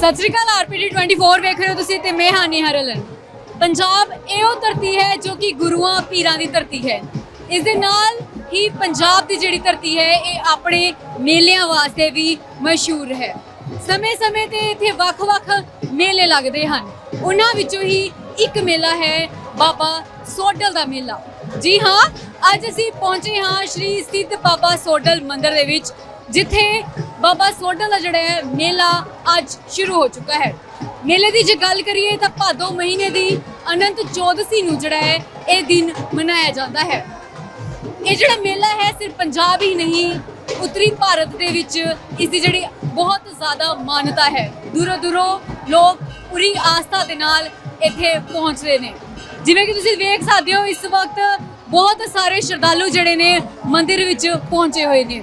ਸਤਿ ਸ਼੍ਰੀ ਅਕਾਲ, ਆਰਪੀਡੀ 24 ਵੇਖ ਰਹੇ ਹੋ ਤੁਸੀਂ ਤੇ ਮੈਂ ਹਾਨੀ ਹਰਲਨ ਪੰਜਾਬ ਇਹੋ ਧਰਤੀ ਹੈ ਜੋ ਕਿ ਗੁਰੂਆਂ, ਪੀਰਾਂ ਦੀ ਧਰਤੀ ਹੈ। ਇਸ ਦੇ ਨਾਲ ਹੀ ਪੰਜਾਬ ਦੀ ਜਿਹੜੀ ਧਰਤੀ ਹੈ, ਇਹ ਆਪਣੇ ਮੇਲਿਆਂ ਵਾਸਤੇ ਵੀ ਮਸ਼ਹੂਰ ਹੈ। ਸਮੇਂ-ਸਮੇਂ ਤੇ ਇੱਥੇ ਵੱਖ-ਵੱਖ ਮੇਲੇ ਲੱਗਦੇ ਹਨ। ਉਹਨਾਂ ਵਿੱਚੋਂ ਹੀ ਇੱਕ ਮੇਲਾ ਹੈ ਬਾਬਾ ਸੋਡਲ ਦਾ ਮੇਲਾ। ਜੀ ਹਾਂ, ਅੱਜ ਅਸੀਂ ਪਹੁੰਚੇ ਹਾਂ ਸ਼੍ਰੀ ਸਿੱਧ ਬਾਬਾ ਸੋਡਲ ਮੰਦਿਰ ਦੇ ਵਿੱਚ। ਜਿੱਥੇ ਬਾਬਾ ਸੋਢਾ ਦਾ ਜਿਹੜਾ ਹੈ ਮੇਲਾ ਅੱਜ ਸ਼ੁਰੂ ਹੋ ਚੁੱਕਾ ਹੈ। ਮੇਲੇ ਦੀ ਜੇ ਗੱਲ ਕਰੀਏ ਤਾਂ ਭਾਦੋ ਮਹੀਨੇ ਦੀ ਅਨੰਤ ਚੌਦਸੀ ਨੂੰ ਜਿਹੜਾ ਹੈ ਇਹ ਦਿਨ ਮਨਾਇਆ ਜਾਂਦਾ ਹੈ। ਇਹ ਜਿਹੜਾ ਮੇਲਾ ਹੈ ਸਿਰਫ ਪੰਜਾਬ ਹੀ ਨਹੀਂ, ਉੱਤਰੀ ਭਾਰਤ ਦੇ ਵਿੱਚ ਇਸ ਦੀ ਜਿਹੜੀ ਬਹੁਤ ਜ਼ਿਆਦਾ ਮਾਨਤਾ ਹੈ। ਦੂਰੋਂ ਦੂਰੋਂ ਲੋਕ ਪੂਰੀ ਆਸਥਾ ਦੇ ਨਾਲ ਇੱਥੇ ਪਹੁੰਚਦੇ ਨੇ। ਜਿਵੇਂ ਕਿ ਤੁਸੀਂ ਵੇਖ ਸਕਦੇ ਹੋ, ਇਸ ਵਕਤ ਬਹੁਤ ਸਾਰੇ ਸ਼ਰਧਾਲੂ ਜਿਹੜੇ ਨੇ ਮੰਦਿਰ ਵਿੱਚ ਪਹੁੰਚੇ ਹੋਏ ਨੇ।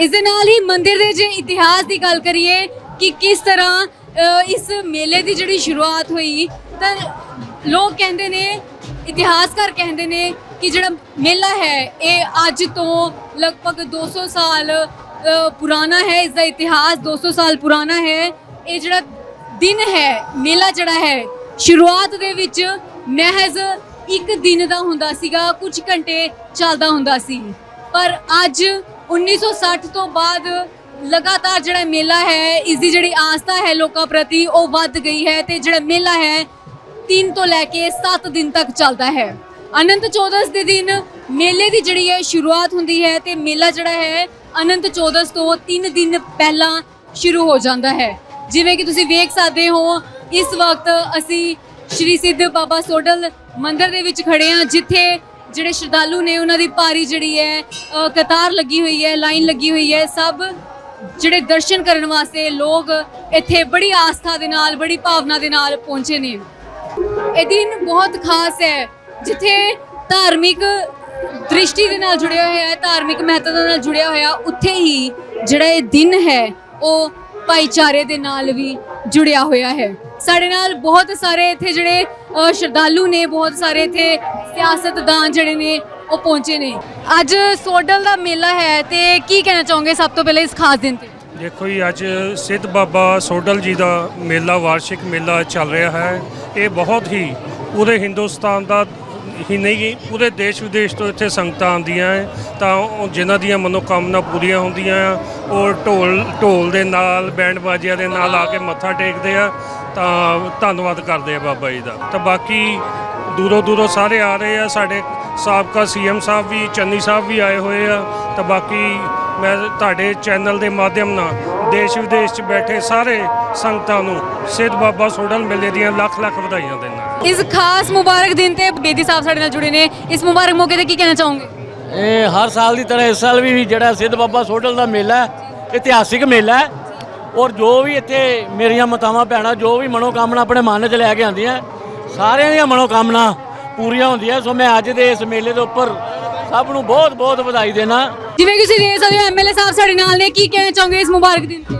ਇਸ ਦੇ ਨਾਲ ਹੀ ਮੰਦਿਰ ਦੇ ਜੇ ਇਤਿਹਾਸ ਦੀ ਗੱਲ ਕਰੀਏ ਕਿ ਕਿਸ ਤਰ੍ਹਾਂ ਅ, ਇਸ ਮੇਲੇ ਦੀ ਜਿਹੜੀ ਸ਼ੁਰੂਆਤ ਹੋਈ ਤਾਂ ਲੋਕ ਕਹਿੰਦੇ ਨੇ ਇਤਿਹਾਸਕਾਰ ਕਹਿੰਦੇ ਨੇ ਕਿ ਜਿਹੜਾ ਮੇਲਾ ਹੈ ਇਹ ਅੱਜ ਤੋਂ ਲਗਭਗ 200 ਸਾਲ ਅ, ਪੁਰਾਣਾ ਹੈ ਇਸ ਦਾ ਇਤਿਹਾਸ 200 ਸਾਲ ਪੁਰਾਣਾ ਹੈ। ਇਹ ਜਿਹੜਾ ਦਿਨ ਹੈ ਮੇਲਾ ਜਿਹੜਾ ਹੈ ਸ਼ੁਰੂਆਤ ਦੇ ਵਿੱਚ ਮਹਿਜ਼ ਇੱਕ ਦਿਨ ਦਾ ਹੁੰਦਾ ਸੀਗਾ ਕੁਝ ਘੰਟੇ ਚੱਲਦਾ ਹੁੰਦਾ ਸੀ। ਪਰ ਅੱਜ 1960 ਤੋਂ ਬਾਅਦ ਲਗਾਤਾਰ ਜਿਹੜਾ ਮੇਲਾ ਹੈ, ਇਸ ਦੀ ਜਿਹੜੀ ਆਸਥਾ ਹੈ ਲੋਕਾਂ ਪ੍ਰਤੀ, ਉਹ ਵੱਧ ਗਈ ਹੈ ਤੇ ਜਿਹੜਾ ਮੇਲਾ ਹੈ 3 ਤੋਂ ਲੈ ਕੇ 7 ਦਿਨ ਤੱਕ ਚੱਲਦਾ ਹੈ। ਅਨੰਤ ਚੌਦਸ ਦੇ ਦਿਨ ਮੇਲੇ ਦੀ ਜਿਹੜੀ ਹੈ ਸ਼ੁਰੂਆਤ ਹੁੰਦੀ ਹੈ ਤੇ ਮੇਲਾ ਜਿਹੜਾ ਹੈ, ਅਨੰਤ ਚੌਦਸ ਤੋਂ 3 ਦਿਨ ਪਹਿਲਾਂ ਸ਼ੁਰੂ ਹੋ ਜਾਂਦਾ ਹੈ। ਜਿਵੇਂ ਕਿ ਤੁਸੀਂ ਵੇਖ ਸਕਦੇ ਹੋ, ਇਸ ਵਕਤ ਅਸੀਂ ਸ਼੍ਰੀ ਸਿੱਧ ਬਾਬਾ ਸੋਡਲ ਮੰਦਿਰ ਦੇ ਵਿੱਚ ਖੜੇ ਹਾਂ, ਜਿੱਥੇ ਜਿਹੜੇ ਸ਼ਰਧਾਲੂ ਨੇ ਉਹਨਾਂ ਦੀ ਭਾਰੀ ਜਿਹੜੀ ਹੈ ਅ, ਕਤਾਰ ਲੱਗੀ ਹੋਈ ਹੈ ਲਾਈਨ ਲੱਗੀ ਹੋਈ ਹੈ ਸਭ ਜਿਹੜੇ ਦਰਸ਼ਨ ਕਰਨ ਵਾਸਤੇ ਲੋਕ ਇੱਥੇ ਬੜੀ ਆਸਥਾ ਦੇ ਨਾਲ ਬੜੀ ਭਾਵਨਾ ਦੇ ਨਾਲ ਪਹੁੰਚੇ ਨੇ। ਇਹ ਦਿਨ ਬਹੁਤ ਖਾਸ ਹੈ ਜਿੱਥੇ ਧਾਰਮਿਕ ਦ੍ਰਿਸ਼ਟੀ ਦੇ ਨਾਲ ਜੁੜਿਆ ਹੋਇਆ ਹੈ ਧਾਰਮਿਕ ਮਹੱਤਤਾ ਦੇ ਨਾਲ ਜੁੜਿਆ ਹੋਇਆ ਉੱਥੇ ਹੀ ਜਿਹੜਾ ਇਹ ਦਿਨ ਹੈ ਉਹ ਭਾਈਚਾਰੇ ਦੇ ਨਾਲ ਵੀ ਜੁੜਿਆ ਹੋਇਆ ਹੈ। ਸਾਡੇ ਨਾਲ ਬਹੁਤ ਸਾਰੇ ਇੱਥੇ ਜਿਹੜੇ ਸ਼ਰਧਾਲੂ ਨੇ, ਬਹੁਤ ਸਾਰੇ ਇੱਥੇ ਸਿਆਸਤਦਾਨ ਜਿਹੜੇ ਨੇ, ਉਹ ਪਹੁੰਚੇ ਨੇ। ਅੱਜ ਸੋਡਲ ਦਾ ਮੇਲਾ ਹੈ ਤੇ ਕੀ ਕਹਿਣਾ ਚਾਹੋਗੇ ਸਭ ਤੋਂ ਪਹਿਲੇ ਇਸ ਖਾਸ ਦਿਨ ਤੇ? ਦੇਖੋ ਜੀ, ਅੱਜ ਸਿੱਧ ਬਾਬਾ ਸੋਡਲ ਜੀ ਦਾ ਮੇਲਾ, ਵਾਰਸ਼ਿਕ ਮੇਲਾ ਚੱਲ ਰਿਹਾ ਹੈ। ਇਹ ਬਹੁਤ ਹੀ ਪੂਰੇ ਹਿੰਦੁਸਤਾਨ ਦਾ ਹੀ ਨਹੀਂ। ਪੂਰੇ ਦੇਸ਼ ਵਿਦੇਸ਼ ਤੋਂ ਇੱਥੇ ਸੰਗਤਾਂ ਆਉਂਦੀਆਂ ਹੈ ਤਾਂ ਉਹ ਜਿਨ੍ਹਾਂ ਦੀਆਂ ਮਨੋਕਾਮਨਾ ਪੂਰੀਆਂ ਹੁੰਦੀਆਂ ਆ, ਉਹ ਢੋਲ ਢੋਲ ਦੇ ਨਾਲ, ਬੈਂਡ ਬਾਜਿਆਂ ਦੇ ਨਾਲ ਆ ਕੇ ਮੱਥਾ ਟੇਕਦੇ ਆ, ਤਾਂ ਧੰਨਵਾਦ ਕਰਦੇ ਆ ਬਾਬਾ ਜੀ ਦਾ। ਤਾਂ ਬਾਕੀ ਦੂਰੋਂ ਦੂਰੋਂ ਸਾਰੇ ਆ ਰਹੇ ਆ, ਸਾਡੇ ਸਾਬਕਾ ਸੀਐਮ ਸਾਹਿਬ ਵੀ, ਚੰਨੀ ਸਾਹਿਬ ਵੀ ਆਏ ਹੋਏ ਆ, ਤਾਂ ਬਾਕੀ ਮੈਂ ਤੁਹਾਡੇ ਚੈਨਲ ਦੇ ਮਾਧਿਅਮ ਨਾਲ ਦੇਸ਼ ਵਿਦੇਸ਼ 'ਚ ਬੈਠੇ ਸਾਰੇ ਸੰਗਤਾਂ ਨੂੰ ਸਿੱਧ ਬਾਬਾ ਸੋਡਲ ਮੇਲੇ ਦੀਆਂ ਲੱਖ ਲੱਖ ਵਧਾਈਆਂ ਦਿੰਦਾ। ਇਸ ਖਾਸ ਮੁਬਾਰਕ ਦਿਨ ਤੇ ਬੇਦੀ ਸਾਹਿਬ ਸਾਡੇ ਨਾਲ ਜੁੜੇ ਨੇ। ਇਸ ਮੁਬਾਰਕ ਮੌਕੇ ਤੇ ਕੀ ਕਹਿਣਾ ਚਾਹੋਗੇ? ਇਹ ਹਰ ਸਾਲ ਦੀ ਤਰ੍ਹਾਂ ਇਸ ਸਾਲ ਵੀ ਜਿਹੜਾ ਸਿੱਧ ਬਾਬਾ ਸੋਡਲ ਦਾ ਮੇਲਾ ਹੈ ਇਤਿਹਾਸਿਕ ਮੇਲਾ ਹੈ ਔਰ ਜੋ ਵੀ ਇੱਥੇ ਮੇਰੀਆਂ ਮਾਤਾਵਾਂ ਭੈਣਾਂ ਜੋ ਵੀ ਮਨੋਕਾਮਨਾ ਆਪਣੇ ਮਨ 'ਚ ਲੈ ਕੇ ਆਉਂਦੀਆਂ ਸਾਰਿਆਂ ਦੀਆਂ ਮਨੋਕਾਮਨਾ ਪੂਰੀਆਂ ਹੁੰਦੀਆਂ। ਸੋ ਮੈਂ ਅੱਜ ਦੇ ਇਸ ਮੇਲੇ ਦੇ ਉੱਪਰ ਸਭ ਨੂੰ ਬਹੁਤ ਬਹੁਤ ਵਧਾਈ ਦੇਣਾ। ਜਿਵੇਂ ਕਿ ਤੁਸੀਂ ਦੇਖ ਸਕਦੇ ਹੋ ਐਮਐਲਏ ਸਾਹਿਬ ਸਾਡੇ ਨਾਲ ਨੇ। ਕੀ ਕਹਿਣਾ ਚਾਹੋਗੇ ਇਸ ਮੁਬਾਰਕ ਦਿਨ ਤੇ?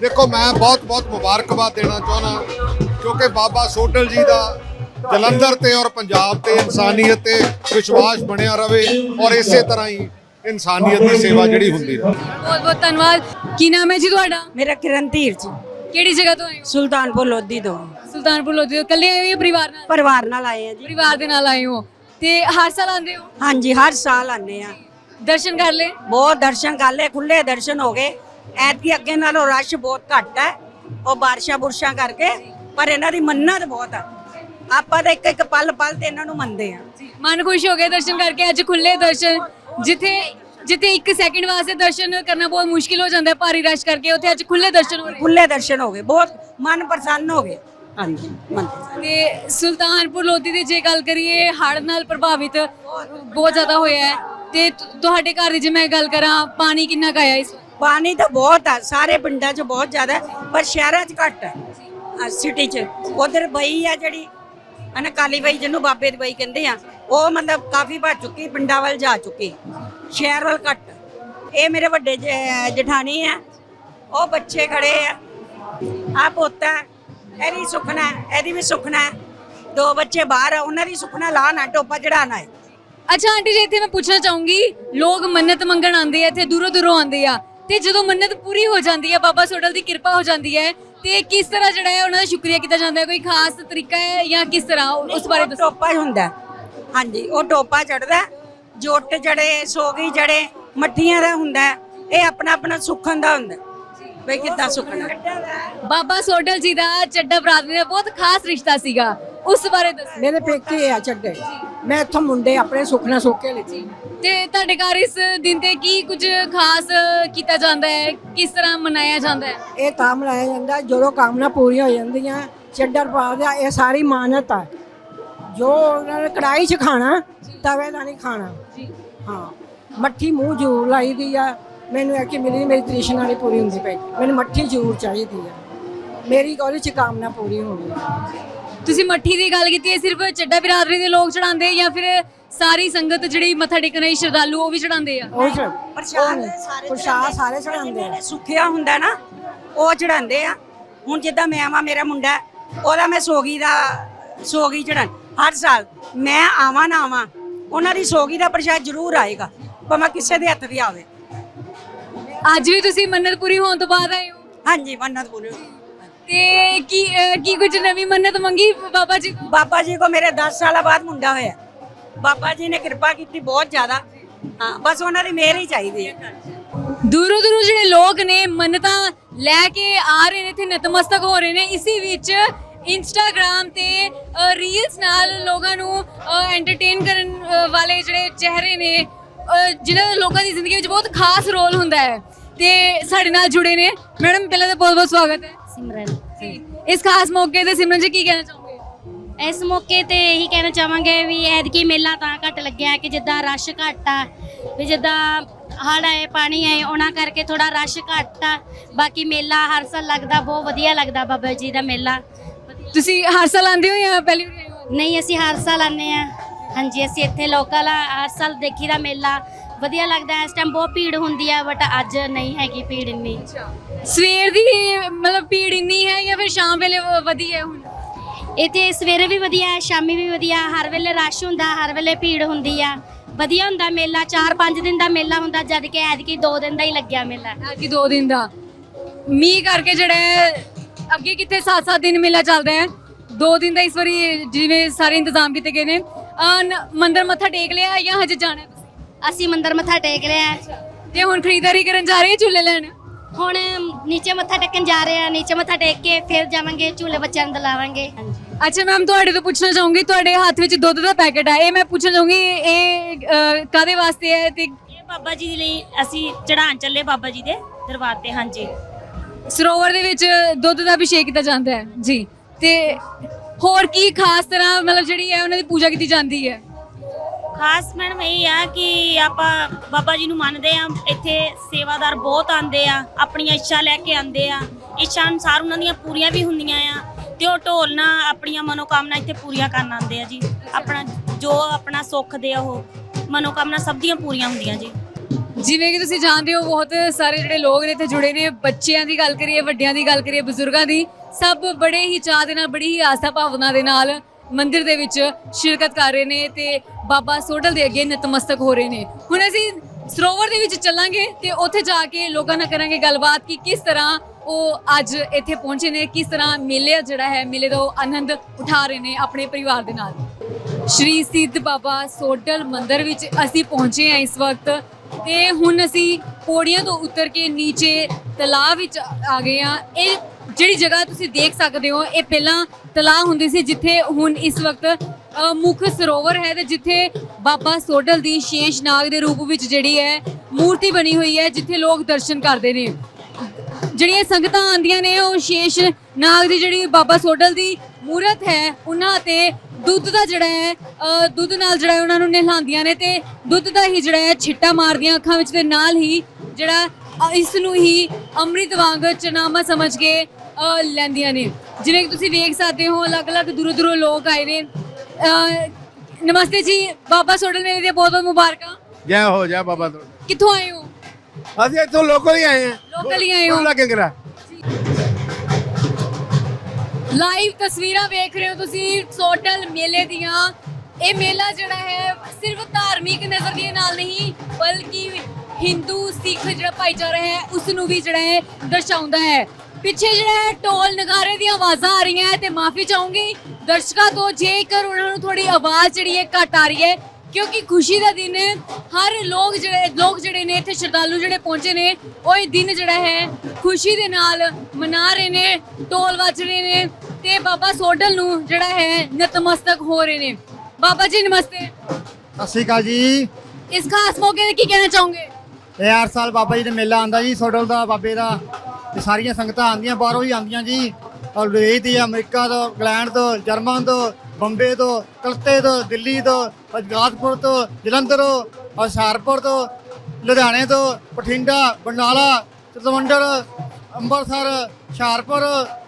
ਦੇਖੋ ਮੈਂ ਬਹੁਤ ਬਹੁਤ ਮੁਬਾਰਕਬਾਦ ਦੇਣਾ ਚਾਹੁੰਦਾ ਕਿਉਂਕਿ ਬਾਬਾ ਸੋਡਲ ਜੀ ਦਾ ਜਲੰਧਰ ਤੇ ਔਰ ਪੰਜਾਬ ਤੇ ਇਨਸਾਨੀਅਤ ਤੇ ਵਿਸ਼ਵਾਸ ਬਣਿਆ ਰਵੇ ਔਰ ਇਸੇ ਤਰ੍ਹਾਂ ਹੀ ਇਨਸਾਨੀਅਤ ਦੀ ਸੇਵਾ ਜਿਹੜੀ ਹੁੰਦੀ ਰਹੇ। ਬਹੁਤ ਬਹੁਤ ਧੰਨਵਾਦ। ਕੀ ਨਾਮ ਹੈ ਜੀ ਤੁਹਾਡਾ? ਮੇਰਾ ਕਿਰਨ ਧੀਰ ਜੀ। ਕਿਹੜੀ ਜਗ੍ਹਾ ਤੋਂ ਆਏ ਹੋ? ਸੁਲਤਾਨਪੁਰ ਲੋਧੀ ਤੋਂ। ਸੁਲਤਾਨਪੁਰ ਲੋਧੀ ਤੋਂ। ਇਕੱਲੇ ਆਏ ਹੋ ਜਾਂ ਪਰਿਵਾਰ ਨਾਲ? ਪਰਿਵਾਰ ਨਾਲ ਆਏ ਆ ਜੀ। ਪਰਿਵਾਰ ਦੇ ਨਾਲ ਆਏ ਹੋ। ਤੇ ਹਰ ਸਾਲ ਆਉਂਦੇ ਹੋ? ਹਾਂਜੀ ਹਰ ਸਾਲ ਆਨੇ ਆ। ਦਰਸ਼ਨ ਕਰ ਲੈ ਬਹੁਤ ਦਰਸ਼ਨ ਕਰ ਲਏ। ਖੁੱਲੇ ਦਰਸ਼ਨ ਹੋ ਗਏ। ਐਤਕੀ ਅੱਗੇ ਨਾਲੋਂ ਰਸ਼ ਬਹੁਤ ਘੱਟ ਹੈ। ਉਹ ਬਾਰਿਸ਼ਾਂ ਬੁਰਸ਼ਾਂ ਕਰਕੇ। ਪਰ ਇਹਨਾਂ ਦੀ ਮੰਨਤ ਬਹੁਤ ਆ। ਆਪਾਂ ਤਾਂ ਇੱਕ ਇੱਕ ਪਲ ਪਲ ਤੇ ਇਹਨਾਂ ਨੂੰ ਮੰਨਦੇ ਆ ਮਨ ਖੁਸ਼ ਹੋ ਗਿਆ ਦਰਸ਼ਨ ਕਰਕੇ ਅੱਜ ਖੁੱਲੇ ਦਰਸ਼ਨ। ਜਿੱਥੇ ਜਿੱਥੇ ਇੱਕ ਸੈਕਿੰਡ ਵਾਸਤੇ ਦਰਸ਼ਨ ਕਰਨਾ ਬਹੁਤ ਮੁਸ਼ਕਿਲ ਹੋ ਜਾਂਦਾ ਹੈ ਭਾਰੀ ਰਸ਼ ਕਰਕੇ ਉੱਥੇ ਅੱਜ ਖੁੱਲੇ ਦਰਸ਼ਨ ਹੋ ਰਹੇ। ਖੁੱਲੇ ਦਰਸ਼ਨ ਹੋ ਗਏ ਬਹੁਤ ਮਨ ਪ੍ਰਸੰਨ ਹੋ ਗਏ। ਹਾਂਜੀ ਮਨ ਪ੍ਰਸੰਨ। ਤੇ ਸੁਲਤਾਨਪੁਰ ਲੋਧੀ ਦੀ ਜੇ ਗੱਲ ਕਰੀਏ ਹੜ੍ਹ ਨਾਲ ਪ੍ਰਭਾਵਿਤ ਬਹੁਤ ਜ਼ਿਆਦਾ ਹੋਇਆ ਹੈ। ਤੇ ਤੁ- ਤੁਹਾਡੇ ਘਰ ਦੀ ਜੇ ਮੈਂ ਗੱਲ ਕਰਾਂ ਪਾਣੀ ਕਿੰਨਾ ਕੁ ਆਇਆ ਇਸ ਵਾਰ? ਪਾਣੀ ਤਾਂ ਬਹੁਤ ਆ ਸਾਰੇ ਪਿੰਡਾਂ 'ਚ ਬਹੁਤ ਜ਼ਿਆਦਾ ਹੈ, ਪਰ ਸ਼ਹਿਰਾਂ 'ਚ ਘੱਟ ਹੈ। ਸਿਟੀ 'ਚ। ਉਧਰ ਬਈ ਆ ਜਿਹੜੀ ਅਨ ਕਾਲੀ ਬਈ ਜਿਹਨੂੰ ਬਾਬੇ ਦੀ ਬਾਈ ਕਹਿੰਦੇ ਆ, ਉਹ ਮਤਲਬ ਕਾਫੀ ਭੱਜ ਚੁੱਕੀ, ਪਿੰਡਾਂ ਵੱਲ ਜਾ ਚੁੱਕੀ, ਸ਼ਹਿਰ ਵੱਲ ਘੱਟ। ਇਹ ਮੇਰੇ ਵੱਡੇ ਜਠਾਣੀ ਆ, ਉਹ ਬੱਚੇ ਖੜੇ ਆ। ਆ ਪੋਤਾ ਇਹਦੀ ਸੁਖਣਾ, ਇਹਦੀ ਵੀ ਸੁਖਨਾ ਦੋ ਬੱਚੇ ਬਾਹਰ ਆ, ਉਹਨਾਂ ਦੀ ਸੁਖਣਾ ਲਾਣਾ ਟੋਪਾ ਚੜਾਣਾ ਹੈ। ਅੱਛਾ, ਆਂਟੀ ਜੀ, ਇੱਥੇ ਮੈਂ ਪੁੱਛਣਾ ਚਾਹੂੰਗੀ, ਲੋਕ ਮੰਨਤ ਮੰਗਣ ਆਉਂਦੇ ਆ, ਇੱਥੇ ਦੂਰੋਂ ਦੂਰੋਂ ਆਉਂਦੇ ਆ, ਤੇ ਜਦੋਂ ਮੰਨਤ ਪੂਰੀ ਹੋ ਜਾਂਦੀ ਹੈ ਬਾਬਾ ਸੋਡਲ ਦੀ ਕਿਰਪਾ ਹੋ ਜਾਂਦੀ ਹੈ ਤੇ ਕਿਸ ਤਰ੍ਹਾਂ ਜਿਹੜਾ ਹੈ ਉਹਨਾਂ ਦਾ ਸ਼ੁਕਰੀਆ ਕੀਤਾ ਜਾਂਦਾ ਹੈ? ਕੋਈ ਖਾਸ ਤਰੀਕਾ ਹੈ ਜਾਂ ਕਿਸ ਤਰ੍ਹਾਂ? ਉਸ ਬਾਰੇ ਦੱਸੋ। ਟੋਪਾ ਹੀ ਹੁੰਦਾ ਹੈ। ਹਾਂਜੀ ਉਹ ਟੋਪਾ ਚੜਦਾ ਜੋਟ ਜੜੇ ਸੋਗੀ ਜੜੇ ਮੱਠੀਆਂ ਦਾ ਹੁੰਦਾ ਹੈ। ਇਹ ਆਪਣਾ ਆਪਣਾ ਸੁੱਖਣ ਦਾ ਹੁੰਦਾ ਹੈ। ਬਈ ਕਿੱਦਾਂ ਸੁੱਖਣਾ ਬਾਬਾ ਸੋਡਲ ਜੀ ਦਾ ਚੱਡਾ ਬਰਾਦਰੀ ਦਾ ਬਹੁਤ ਖਾਸ ਰਿਸ਼ਤਾ ਸੀਗਾ। ਉਸ ਬਾਰੇ ਦੱਸੋ। ਮੇਰੇ ਪੇਕੇ ਆ ਚੱਡੇ। ਮੈਂ ਇੱਥੋਂ ਮੁੰਡੇ ਆਪਣੇ ਸੁਖਨਾ ਸੋਕੇ ਲਿੱਤੀ। ਤੇ ਤੁਹਾਡੇ ਘਰ ਇਸ ਦਿਨ ਤੇ ਕੀ ਕੁਝ ਖਾਸ ਕੀਤਾ ਜਾਂਦਾ ਹੈ? ਕਿਸ ਤਰ੍ਹਾਂ ਮਨਾਇਆ ਜਾਂਦਾ ਹੈ? ਇਹ ਤਾਂ ਮਨਾਇਆ ਜਾਂਦਾ ਜਦੋਂ ਕਾਮਨਾ ਪੂਰੀਆਂ ਹੋ ਜਾਂਦੀਆਂ ਚੱਡਰ ਪਾ ਦਿਆ ਇਹ ਸਾਰੀ ਮਾਨਤ ਆ। ਜੋ ਉਹਨਾਂ ਨੇ ਕੜਾਈ 'ਚ ਖਾਣਾ ਤਵੇ ਦਾ ਨਹੀਂ ਖਾਣਾ। ਜੀ। ਹਾਂ ਮੱਠੀ ਮੂੰਹ ਜ਼ਰੂਰ ਲਾਈ ਦੀ ਆ। ਮੈਨੂੰ ਇਹ ਕਿ ਮੇਰੀ ਮੇਰੀ ਤ੍ਰਿਸ਼ਨਾ ਨਹੀਂ ਪੂਰੀ ਹੁੰਦੀ ਪਈ। ਮੈਨੂੰ ਮੱਠੀ ਜ਼ਰੂਰ ਚਾਹੀਦੀ ਆ। ਮੇਰੀ ਗੋਲੀ 'ਚ ਕਾਮਨਾ ਪੂਰੀ ਹੋਣੀ ਤੁਸੀਂ ਮੱਠੀ ਦੀ ਗੱਲ ਕੀਤੀ ਹੈ ਸਿਰਫ ਚੱਡਾ ਬਰਾਦਰੀ ਦੇ ਲੋਕ ਚੜਾਉਂਦੇ ਜਾਂ ਫਿਰ ਸਾਰੀ ਸੰਗਤ ਜਿਹੜੀ ਮੱਥਾ ਟੇਕਣ ਆਈ ਸ਼ਰਧਾਲੂ ਉਹ ਵੀ ਚੜਾਉਂਦੇ ਆ? ਉਹ ਚ ਪ੍ਰਸ਼ਾਦ ਸਾਰੇ ਪ੍ਰਸ਼ਾਦ ਸਾਰੇ ਚੜਾਉਂਦੇ ਆ। ਸੁੱਖਿਆ ਹੁੰਦਾ ਨਾ ਉਹ ਚੜਾਉਂਦੇ ਆ। ਹੁਣ ਜਿੱਦਾਂ ਮੈਂ ਆਵਾਂ ਮੇਰਾ ਮੁੰਡਾ ਉਹਦਾ ਮੈਂ ਸੋਗੀ ਦਾ ਸੋਗੀ ਚੜਾਂ ਹਰ ਸਾਲ ਮੈਂ ਆਵਾਂ ਨਾ ਆਵਾਂ ਉਹਨਾਂ ਦੀ ਸੋਗੀ ਦਾ ਪ੍ਰਸ਼ਾਦ ਜ਼ਰੂਰ ਆਏਗਾ ਭਾਵੇਂ ਕਿਸੇ ਦੇ ਹੱਥ ਵੀ ਆਵੇ। ਅੱਜ ਵੀ ਤੁਸੀਂ ਮੰਨਤ ਪੂਰੀ ਹੋਣ ਤੋਂ ਬਾਅਦ ਆਏ ਹੋ? ਹਾਂਜੀ ਮੰਨਤ ਪੂਰੀ ਤੇ ਕੀ ਅਹ, ਕੀ ਕੁਝ ਨਵੀਂ ਮੰਨਤ ਮੰਗੀ ਬਾਬਾ ਜੀ? ਬਾਬਾ ਜੀ ਕੋ ਮੇਰੇ 10 ਸਾਲਾਂ ਬਾਅਦ ਮੁੰਡਾ ਹੋਇਆ। ਬਾਬਾ ਜੀ ਨੇ ਕਿਰਪਾ ਕੀਤੀ ਬਹੁਤ ਜ਼ਿਆਦਾ। ਹਾਂ ਬਸ ਉਹਨਾਂ ਦੀ ਮਿਹਰ ਹੀ ਚਾਹੀਦੀ ਹੈ। ਦੂਰੋਂ ਦੂਰੋਂ ਜਿਹੜੇ ਲੋਕ ਨੇ ਮੰਨਤਾਂ ਲੈ ਕੇ ਆ ਰਹੇ ਨੇ ਤੇ ਨਤਮਸਤਕ ਹੋ ਰਹੇ ਨੇ ਇਸੇ ਵਿੱਚ ਇੰਸਟਾਗ੍ਰam ਤੇ ਰੀਲਸ ਨਾਲ ਲੋਕਾਂ ਨੂੰ ਐਂਟਰਟੇਨ ਕਰਨ ਅ, ਵਾਲੇ ਜਿਹੜੇ ਚਿਹਰੇ ਨੇ ਅ, ਜਿਨ੍ਹਾਂ ਦਾ ਲੋਕਾਂ ਦੀ ਜ਼ਿੰਦਗੀ ਵਿੱਚ ਬਹੁਤ ਖਾਸ ਰੋਲ ਹੁੰਦਾ ਹੈ ਤੇ ਸਾਡੇ ਨਾਲ ਜੁੜੇ ਨੇ। ਮੈਡਮ ਪਹਿਲਾਂ ਤਾਂ ਬਹੁਤ ਬਹੁਤ ਸਵਾਗਤ ਹੈ। ਸਿਮਰਨ। ਇਸ ਖਾਸ ਮੌਕੇ ਤੇ ਸਿਮਰਨ ਜੀ ਕੀ ਕਹਿਣਾ ਚਾਹੋਗੇ? ਇਸ ਮੌਕੇ ਤੇ ਇਹੀ ਕਹਿਣਾ ਚਾਹਾਂਗੇ ਵੀ ਐਤਕੀ ਮੇਲਾ ਤਾਂ ਘੱਟ ਲੱਗਿਆ ਕਿ ਜਿੱਦਾਂ ਰਸ਼ ਘੱਟ ਆ ਵੀ ਜਿੱਦਾਂ ਹੜ੍ਹ ਆਏ ਪਾਣੀ ਆਏ ਉਹਨਾਂ ਕਰਕੇ ਥੋੜਾ ਰਸ਼ ਘੱਟ ਆ। ਬਾਕੀ ਮੇਲਾ ਹਰ ਸਾਲ ਲੱਗਦਾ ਬਹੁਤ ਵਧੀਆ ਲੱਗਦਾ ਬਾਬਾ ਜੀ ਦਾ ਮੇਲਾ। ਤੁਸੀਂ ਹਰ ਸਾਲ ਆਉਂਦੇ ਹੋ ਜਾਂ ਪਹਿਲੀ ਵਾਰ ਆਏ ਹੋ? ਨਹੀਂ ਅਸੀਂ ਹਰ ਸਾਲ ਆਨੇ ਆ ਹਾਂਜੀ ਅਸੀਂ ਇੱਥੇ ਲੋਕਲ ਆ ਹਰ ਸਾਲ ਦੇਖੀ ਦਾ ਮੇਲਾ। ਵਧੀਆ ਲੱਗਦਾ ਇਸ ਟਾਈਮ ਬਹੁਤ ਭੀੜ ਹੁੰਦੀ ਆ ਬਟ ਅੱਜ ਨਹੀਂ ਹੈਗੀ ਭੀੜ ਇੰਨੀ। ਸਵੇਰ ਦੀ ਮਤਲਬ ਭੀੜ ਇੰਨੀ ਹੈ ਜਾਂ ਫਿਰ ਸ਼ਾਮ ਵੇਲੇ ਵ- ਵਧੀ ਹੈ ਹੁਣ ਇੱਥੇ ਸਵੇਰੇ ਵੀ ਵਧੀਆ ਹੈ ਸ਼ਾਮੀ ਵੀ ਵਧੀਆ ਹਰ ਵੇਲੇ ਰਸ਼ ਹੁੰਦਾ ਹਰ ਵੇਲੇ ਭੀੜ ਹੁੰਦੀ ਆ। ਵਧੀਆ ਹੁੰਦਾ ਮੇਲਾ 4-5 ਦਿਨ ਦਾ ਮੇਲਾ ਹੁੰਦਾ ਜਦ ਕਿ ਐਤਕੀ 2 ਦਿਨ ਦਾ ਹੀ ਲੱਗਿਆ ਮੇਲਾ। ਕਿ ਦੋ ਦਿਨ ਦਾ। ਮੀਂਹ ਕਰਕੇ ਜਿਹੜਾ ਹੈ ਅੱਗੇ ਕਿੱਥੇ 7-7 ਦਿਨ ਮੇਲਾ ਚੱਲਦਾ ਹੈ। ਦੋ ਦਿਨ ਦਾ ਇਸ ਵਾਰੀ ਜਿਵੇਂ ਸਾਰੇ ਇੰਤਜ਼ਾਮ ਕੀਤੇ ਗਏ ਨੇ। ਅਹ ਨ- ਮੰਦਿਰ ਮੱਥਾ ਟੇਕ ਲਿਆ ਜਾਂ ਹਜੇ ਜਾਣਾ ਹੈ? ਅਸੀਂ ਮੰਦਿਰ ਮੱਥਾ ਟੇਕ ਲਿਆ ਤੇ ਹੁਣ ਖਰੀਦਦਾਰੀ ਕਰਨ ਜਾ ਰਹੇ ਹੋ ਝੂਲੇ ਲੈਣ? ਹੁਣ ਨੀਚੇ ਮੱਥਾ ਟੇਕਣ ਜਾ ਰਹੇ ਆ ਨੀਚੇ ਮੱਥਾ ਟੇਕ ਕੇ ਫਿਰ ਜਾਵਾਂਗੇ ਝੂਲੇ ਬੱਚਿਆਂ ਨੂੰ ਦਿਲਾਵਾਂਗੇ। ਅੱਛਾ ਮੈਮ ਤੁਹਾਡੇ ਤੋਂ ਪੁੱਛਣਾ ਚਾਹੂੰਗੀ ਤੁਹਾਡੇ ਹੱਥ ਵਿੱਚ ਦੁੱਧ ਦਾ ਪੈਕੇਟ ਹੈ ਇਹ ਮੈਂ ਪੁੱਛਣਾ ਚਾਹੂੰਗੀ ਇਹ ਅਹ, ਕਾਹਦੇ ਵਾਸਤੇ ਹੈ ਤੇ ਇਹ ਬਾਬਾ ਜੀ ਦੇ ਲਈ ਅਸੀਂ ਚੜਾਨ ਚੱਲੇ ਬਾਬਾ ਜੀ ਦੇ ਦਰਬਾਰ ਤੇ ਹਾਂਜੀ। ਸਰੋਵਰ ਦੇ ਵਿੱਚ ਦੁੱਧ ਦਾ ਅਭਿਸ਼ੇਕ ਕੀਤਾ ਜਾਂਦਾ ਹੈ। ਜੀ। ਤੇ ਹੋਰ ਕੀ ਖਾਸ ਤਰ੍ਹਾਂ ਮਤਲਬ ਜਿਹੜੀ ਹੈ ਉਹਨਾਂ ਦੀ ਪੂਜਾ ਕੀਤੀ ਜਾਂਦੀ ਹੈ? ਖਾਸ ਮੈਡਮ ਇਹ ਆ ਕਿ ਆਪਾਂ ਬਾਬਾ ਜੀ ਨੂੰ ਮੰਨਦੇ ਆ, ਇੱਥੇ ਸੇਵਾਦਾਰ ਬਹੁਤ ਆਂਦੇ ਆ, ਆਪਣੀਆਂ ਇੱਛਾ ਲੈ ਕੇ ਆਂਦੇ ਆ। ਇੱਛਾ ਅਨੁਸਾਰ ਉਹਨਾਂ ਦੀਆਂ ਪੂਰੀਆਂ ਵੀ ਹੁੰਦੀਆਂ ਆ ਤੇ ਉਹ ਢੋਲ ਨਾਲ ਆਪਣੀਆਂ ਮਨੋਕਾਮਨਾ ਇੱਥੇ ਪੂਰੀਆਂ ਕਰਨ ਆਂਦੇ ਆ ਜੀ। ਆਪਣਾ ਜੋ ਆਪਣਾ ਸੁੱਖ ਦੇ ਆ ਉਹ ਮਨੋਕਾਮਨਾ ਸਭ ਦੀਆਂ ਪੂਰੀਆਂ ਹੁੰਦੀਆਂ ਜੀ। ਜਿਵੇਂ ਕਿ ਤੁਸੀਂ ਜਾਣਦੇ ਹੋ, ਬਹੁਤ ਸਾਰੇ ਜਿਹੜੇ ਲੋਕ ਨੇ ਇੱਥੇ ਜੁੜੇ ਨੇ, ਬੱਚਿਆਂ ਦੀ ਗੱਲ ਕਰੀਏ, ਵੱਡਿਆਂ ਦੀ ਗੱਲ ਕਰੀਏ, ਬਜ਼ੁਰਗਾਂ ਦੀ, ਸਭ ਬੜੇ ਹੀ ਚਾਅ ਦੇ ਨਾਲ, ਬੜੀ ਹੀ ਆਸਾ ਭਾਵਨਾ ਦੇ ਨਾਲ ਮੰਦਿਰ ਦੇ ਵਿੱਚ ਸ਼ਿਰਕਤ ਕਰ ਰਹੇ ਨੇ ਤੇ ਬਾਬਾ ਸੋਡਲ ਦੇ ਅੱਗੇ ਨਤਮਸਤਕ ਹੋ ਰਹੇ ਨੇ। ਹੁਣ ਅਸੀਂ ਸਰੋਵਰ ਦੇ ਵਿੱਚ ਚੱਲਾਂਗੇ ਤੇ ਉੱਥੇ ਜਾ ਕੇ ਲੋਕਾਂ ਨਾਲ ਕਰਾਂਗੇ ਗੱਲਬਾਤ ਕਿ ਕਿਸ ਤਰ੍ਹਾਂ ਉਹ ਅੱਜ ਇੱਥੇ ਪਹੁੰਚੇ ਨੇ, ਕਿਸ ਤਰ੍ਹਾਂ ਮੇਲੇ ਜਿਹੜਾ ਹੈ, ਮੇਲੇ ਦਾ ਉਹ ਆਨੰਦ ਉਠਾ ਰਹੇ ਨੇ ਆਪਣੇ ਪਰਿਵਾਰ ਦੇ ਨਾਲ। ਸ਼੍ਰੀ ਸਿੱਧ ਬਾਬਾ ਸੋਡਲ ਮੰਦਿਰ ਵਿੱਚ ਅਸੀਂ ਪਹੁੰਚੇ ਹਾਂ ਇਸ ਵਕਤ ਤੇ ਹੁਣ ਅਸੀਂ ਪੌੜੀਆਂ ਤੋਂ ਉਤਰ ਕੇ ਨੀਚੇ ਤਲਾਬ ਵਿੱਚ ਆ ਗਏ ਹਾਂ। ਇਹ ਜਿਹੜੀ ਜਗ੍ਹਾ ਤੁਸੀਂ ਦੇਖ ਸਕਦੇ ਹੋ, ਇਹ ਪਹਿਲਾਂ ਤਲਾਬ ਹੁੰਦੀ ਸੀ ਜਿੱਥੇ ਹੁਣ ਇਸ ਵਕਤ ਮੁੱਖ ਸਰੋਵਰ ਹੈ ਤੇ ਜਿੱਥੇ ਬਾਬਾ ਸੋਡਲ ਦੀ ਸ਼ੇਸ਼ ਨਾਗ ਦੇ ਰੂਪ ਵਿੱਚ ਜਿਹੜੀ ਹੈ ਮੂਰਤੀ ਬਣੀ ਹੋਈ ਹੈ, ਜਿੱਥੇ ਲੋਕ ਦਰਸ਼ਨ ਕਰਦੇ ਨੇ। ਜਿਹੜੀਆਂ ਸੰਗਤਾਂ ਆਂਦੀਆਂ ਨੇ, ਉਹ ਸ਼ੇਸ਼ ਨਾਗ ਦੀ ਜਿਹੜੀ ਬਾਬਾ ਸੋਡਲ ਦੀ ਮੂਰਤ ਹੈ, ਉਹਨਾਂ ਤੇ ਦੁੱਧ ਦਾ ਜਿਹੜਾ ਹੈ ਦੁੱਧ ਨਾਲ ਜਿਹੜਾ ਉਹਨਾਂ ਨੂੰ ਨਹਿਲਾਉਂਦੀਆਂ ਨੇ ਤੇ ਦੁੱਧ ਦਾ ਹੀ ਜਿਹੜਾ ਹੈ ਛਿੱਟਾ ਮਾਰਦੀਆਂ ਅੱਖਾਂ ਵਿੱਚ ਤੇ ਨਾਲ ਹੀ ਜਿਹੜਾ ਇਸ ਨੂੰ ਹੀ ਅੰਮ੍ਰਿਤ ਵਾਂਗ ਚਨਾਮਾ ਸਮਝ ਕੇ ਅ, ਲੈਂਦੀਆਂ ਨੇ। ਜਿਵੇਂ ਕਿ ਤੁਸੀਂ ਵੇਖ ਸਕਦੇ ਹੋ ਅਲੱਗ-ਅਲੱਗ ਦੂਰੋਂ ਦੂਰੋਂ ਲੋਕ ਆਏ ਨੇ। ਅ, ਨਮਸਤੇ ਜੀ ਬਾਬਾ ਸੋਡਲ ਮੇਲੇ ਦੀਆਂ ਬਹੁਤ ਬਹੁਤ ਮੁਬਾਰਕਾਂ। ਜੈ ਹੋ ਜਾ ਬਾਬਾ ਤੋਂ ਕਿੱਥੋਂ ਆਏ ਹੋ? ਅਸੀਂ ਇੱਥੋਂ ਲੋਕਲ ਹੀ ਆਏ ਹਾਂ। ਲੋਕਲ ਹੀ ਆਏ ਹੋ? ਬੋਲਾ ਕਿੰਗਰਾ ਲਾਈਵ ਤਸਵੀਰਾਂ ਵੇਖ ਰਹੇ ਹੋ ਤੁਸੀਂ ਸੋਟਲ ਮੇਲੇ ਦੀਆਂ। ਇਹ ਮੇਲਾ ਜਿਹੜਾ ਹੈ ਸਿਰਫ ਧਾਰਮਿਕ ਨਜ਼ਰੀਏ ਨਾਲ ਨਹੀਂ ਬਲਕਿ ਹਿੰਦੂ ਸਿੱਖ ਜਿਹੜਾ ਭਾਈਚਾਰਾ ਹੈ ਉਸ ਨੂੰ ਵੀ ਜਿਹੜਾ ਹੈ ਦਰਸਾਉਂਦਾ ਹੈ। ਪਿੱਛੇ ਜਿਹੜਾ ਹੈ ਢੋਲ ਨਗਾਰੇ ਦੀਆਂ ਆਵਾਜ਼ਾਂ ਆ ਰਹੀਆਂ ਹੈ ਤੇ ਮਾਫੀ ਚਾਹੂੰਗੀ। ਦਰਸ਼ਕਾਂ ਤੋਂ ਜੇਕਰ ਉਹਨਾਂ ਨੂੰ ਥੋੜੀ ਆਵਾਜ਼ ਜਿਹੜੀ ਹੈ ਘੱਟ ਆ ਰਹੀ ਹੈ ਕਿਉਂਕਿ ਖੁਸ਼ੀ ਦਾ ਦਿਨ ਹੈ ਹਰ ਲੋਕ ਜਿਹੜੇ ਲੋਕ ਜਿਹੜੇ ਨੇ ਇੱਥੇ ਸ਼ਰਧਾਲੂ ਜਿਹੜੇ ਪਹੁੰਚੇ ਨੇ ਉਹ ਇਹ ਦਿਨ ਜਿਹੜਾ ਹੈ ਖੁਸ਼ੀ ਦੇ ਨਾਲ ਮਨਾ ਰਹੇ ਨੇ ਢੋਲ ਵੱਜ ਰਹੇ ਨੇ ਤੇ ਬਾਬਾ ਸੋਡਲ ਨੂੰ ਜਿਹੜਾ ਹੈ ਨਤਮਸਤਕ ਹੋ ਰਹੇ ਨੇ। ਬਾਬਾ ਜੀ ਨਮਸਤੇ। ਸਤਿ ਸ਼੍ਰੀ ਅਕਾਲ ਜੀ। ਇਸ ਖਾਸ ਮੌਕੇ ਤੇ ਕੀ ਕਹਿਣਾ ਚਾਹੋਗੇ? ਇਹ ਹਰ ਸਾਲ ਬਾਬਾ ਜੀ ਦਾ ਮੇਲਾ ਆਂਦਾ ਜੀ ਸੋਡਲ ਦਾ ਬਾਬੇ ਦਾ। ਤੇ ਸਾਰੀਆਂ ਸੰਗਤਾਂ ਆਂਦੀਆਂ ਬਾਹਰੋਂ ਹੀ ਆਂਦੀਆਂ ਜੀ। ਔਰ ਵਿਦੇਸ਼ ਦੀ ਅਮਰੀਕਾ ਤੋਂ, ਇੰਗਲੈਂਡ ਤੋਂ, ਜਰਮਨ ਤੋਂ, ਬੰਬੇ ਤੋਂ, ਕਲਕੱਤੇ ਤੋਂ, ਦਿੱਲੀ ਤੋਂ ਗੁਰਦਾਸਪੁਰ ਤੋਂ, ਜਲੰਧਰੋਂ ਔਰ ਹੁਸ਼ਿਆਰਪੁਰ ਤੋਂ, ਲੁਧਿਆਣੇ ਤੋਂ, ਬਠਿੰਡਾ, ਬਰਨਾਲਾ, ਤਲਵੰਡਰ, ਅੰਮ੍ਰਿਤਸਰ, ਹੁਸ਼ਿਆਰਪੁਰ,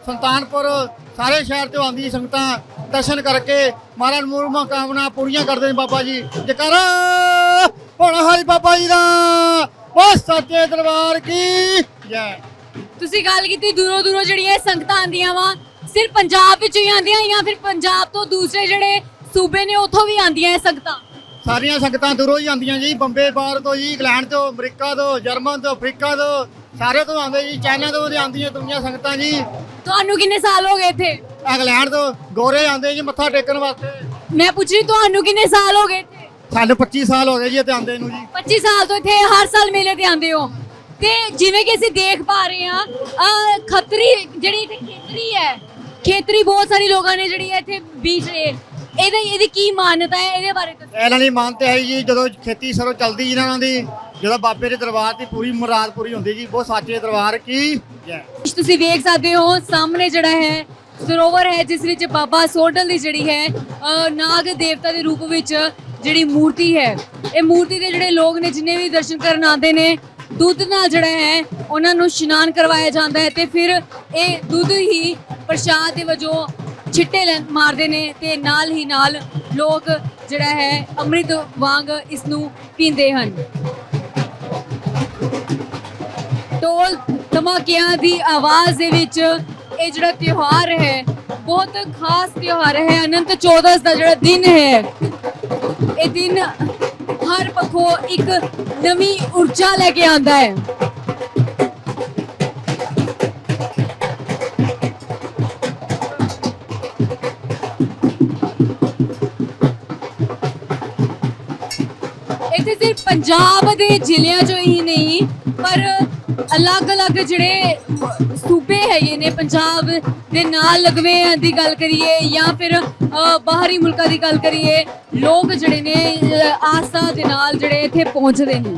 ਸੁਲਤਾਨਪੁਰ, ਸਾਰੇ ਸ਼ਹਿਰ ਤੋਂ ਆਉਂਦੀ ਸੰਗਤਾਂ। ਦਰਸ਼ਨ ਕਰਕੇ ਮਹਾਰਾਜ ਮੂਲ ਕਾਮਨਾ ਪੂਰੀਆਂ ਕਰਦੇ ਨੇ ਬਾਬਾ ਜੀ। ਜਕਾਰਾ! ਹੁਣ ਹਰੀ ਬਾਬਾ ਜੀ ਦਾ ਉਹ ਸੱਚੇ ਦਰਬਾਰ ਕੀ ਜੈ। ਤੁਸੀਂ ਗੱਲ ਕੀਤੀ ਦੂਰੋਂ ਦੂਰੋਂ ਜਿਹੜੀਆਂ ਇਹ ਸੰਗਤਾਂ ਆਂਦੀਆਂ ਵਾ ਸਿਰਫ ਪੰਜਾਬ ਵਿੱਚੋਂ ਹੀ ਆਂਦੀਆਂ ਜਾਂ ਫਿਰ ਪੰਜਾਬ ਤੋਂ ਦੂਸਰੇ ਜਿਹੜੇ ਸੂਬੇ ਨੇ ਉੱਥੋਂ ਵੀ ਆਂਦੀਆਂ ਇਹ ਸੰਗਤਾਂ? ਸਾਰੀਆਂ ਸੰਗਤਾਂ ਦੂਰੋਂ ਹੀ ਆਉਂਦੀਆਂ ਜੀ ਬੰਬੇ ਬਾਹਰ ਤੋਂ ਜੀ ਇੰਗਲੈਂਡ ਤੋਂ ਅਮਰੀਕਾ ਤੋਂ ਜਰਮਨ ਤੋਂ ਅਫਰੀਕਾ ਤੋਂ ਸਾਰੇ ਤੋਂ ਆਉਂਦੇ ਜੀ ਚਾਈਨਾ ਤੋਂ ਵੀ ਆਉਂਦੀਆਂ ਦੁਨੀਆਂ ਸੰਗਤਾਂ ਜੀ। ਤੁਹਾਨੂੰ ਕਿੰਨੇ ਸਾਲ ਹੋ ਗਏ ਇੱਥੇ? ਇੰਗਲੈਂਡ ਤੋਂ ਗੋਰੇ ਆਉਂਦੇ ਜੀ ਮੱਥਾ ਟੇਕਣ ਵਾਸਤੇ। ਮੈਂ ਪੁੱਛ ਰਹੀ ਤੁਹਾਨੂੰ ਕਿੰਨੇ ਸਾਲ ਹੋ ਗਏ ਇੱਥੇ? ਸਾਨੂੰ 25 ਸਾਲ ਹੋ ਗਏ ਜੀ ਇੱਥੇ ਆਉਂਦੇ ਨੂੰ ਜੀ। 25 ਸਾਲ ਤੋਂ ਇੱਥੇ ਹਰ ਸਾਲ ਮੇਲੇ ਤੇ ਆਉਂਦੇ ਹੋ? ਤੇ ਜਿਵੇਂ ਕਿ ਅਸੀਂ ਦੇਖ ਪਾ ਰਹੇ ਹਾਂ ਖੱਤਰੀ ਜਿਹੜੀ ਇੱਥੇ ਖੇਤਰੀ ਹੈ ਖੇਤਰੀ ਬਹੁਤ ਸਾਰੇ ਲੋਕਾਂ ਨੇ ਜਿਹੜੀ ਹੈ ਇੱਥੇ ਬੀਜ ਰਹੇ ਇਹਦੀ ਇਹਦੀ ਕੀ ਮਾਨਤਾ ਹੈ ਇਹਦੇ ਬਾਰੇ ਦੱਸੋ। ਇਹਨਾਂ ਦੀ ਮਾਨਤਾ ਹੈ ਜੀ ਜਦੋਂ ਖੇਤੀ ਸਰੋਂ ਚੱਲਦੀ ਇਹਨਾਂ ਦੀ ਜਦੋਂ ਬਾਬੇ ਦੇ ਦਰਬਾਰ ਦੀ ਪੂਰੀ ਮੁਰਾਦ ਪੂਰੀ ਹੁੰਦੀ ਜੀ ਬਹੁਤ ਸੱਚੇ ਦਰਬਾਰ ਕੀ ਜੈ। ਤੁਸੀਂ ਵੇਖ ਸਕਦੇ ਹੋ ਸਾਹਮਣੇ ਜਿਹੜਾ ਹੈ ਸਰੋਵਰ ਹੈ ਜਿਸ ਵਿੱਚ ਬਾਬਾ ਸੋਡਲ ਦੀ ਜਿਹੜੀ ਹੈ ਨਾਗ ਦੇਵਤਾ ਦੇ ਰੂਪ ਵਿੱਚ ਜਿਹੜੀ ਮੂਰਤੀ ਹੈ ਇਹ ਮੂਰਤੀ ਦੇ ਜਿਹੜੇ ਲੋਕ ਨੇ ਜਿੰਨੇ ਵੀ ਦਰਸ਼ਨ ਕਰਨ ਆਉਂਦੇ ਨੇ ਦੁੱਧ ਨਾਲ ਜਿਹੜਾ ਹੈ, ਉਹਨਾਂ ਨੂੰ ਇਸ਼ਨਾਨ ਕਰਵਾਇਆ ਜਾਂਦਾ ਹੈ ਤੇ ਫਿਰ ਇਹ ਦੁੱਧ ਹੀ ਪ੍ਰਸ਼ਾਦ ਦੇ ਵਜੋਂ ਛਿੱਟੇ ਲੈ- ਮਾਰਦੇ ਨੇ ਤੇ ਨਾਲ ਹੀ ਨਾਲ ਲੋਕ ਜਿਹੜਾ ਹੈ, ਅੰਮ੍ਰਿਤ ਵਾਂਗ ਇਸ ਨੂੰ ਪੀਂਦੇ ਹਨ। ਢੋਲ ਧਮਾਕਿਆਂ ਦੀ ਆਵਾਜ਼ ਦੇ ਵਿੱਚ ਇਹ ਜਿਹੜਾ ਤਿਉਹਾਰ ਹੈ, ਬਹੁਤ ਖਾਸ ਤਿਉਹਾਰ ਹੈ, ਅਨੰਤ ਚੌਦਸ ਦਾ ਜਿਹੜਾ ਦਿਨ ਹੈ। ਇਹ ਦਿਨ ਹਰ ਪੱਖੋਂ ਇੱਕ ਨਵੀਂ ਊਰਜਾ ਲੈ ਕੇ ਆਉਂਦਾ ਹੈ। ਇੱਥੇ ਸਿਰਫ ਪੰਜਾਬ ਦੇ ਜ਼ਿਲ੍ਹਿਆਂ ਚੋਂ ਹੀ ਨਹੀਂ, ਪਰ ਅਲੱਗ-ਅਲੱਗ ਜਿਹੜੇ ਸੂਬੇ ਹੈਗੇ ਨੇ ਪੰਜਾਬ ਦੇ ਨਾਲ ਲਗਵੇਂ ਦੀ ਗੱਲ ਕਰੀਏ ਜਾਂ ਫਿਰ ਅ, ਬਾਹਰੀ ਮੁਲਕਾਂ ਦੀ ਗੱਲ ਕਰੀਏ ਲੋਕ ਜਿਹੜੇ ਨੇ ਅ, ਆਸਥਾ ਦੇ ਨਾਲ ਜਿਹੜੇ ਇੱਥੇ ਪਹੁੰਚਦੇ ਨੇ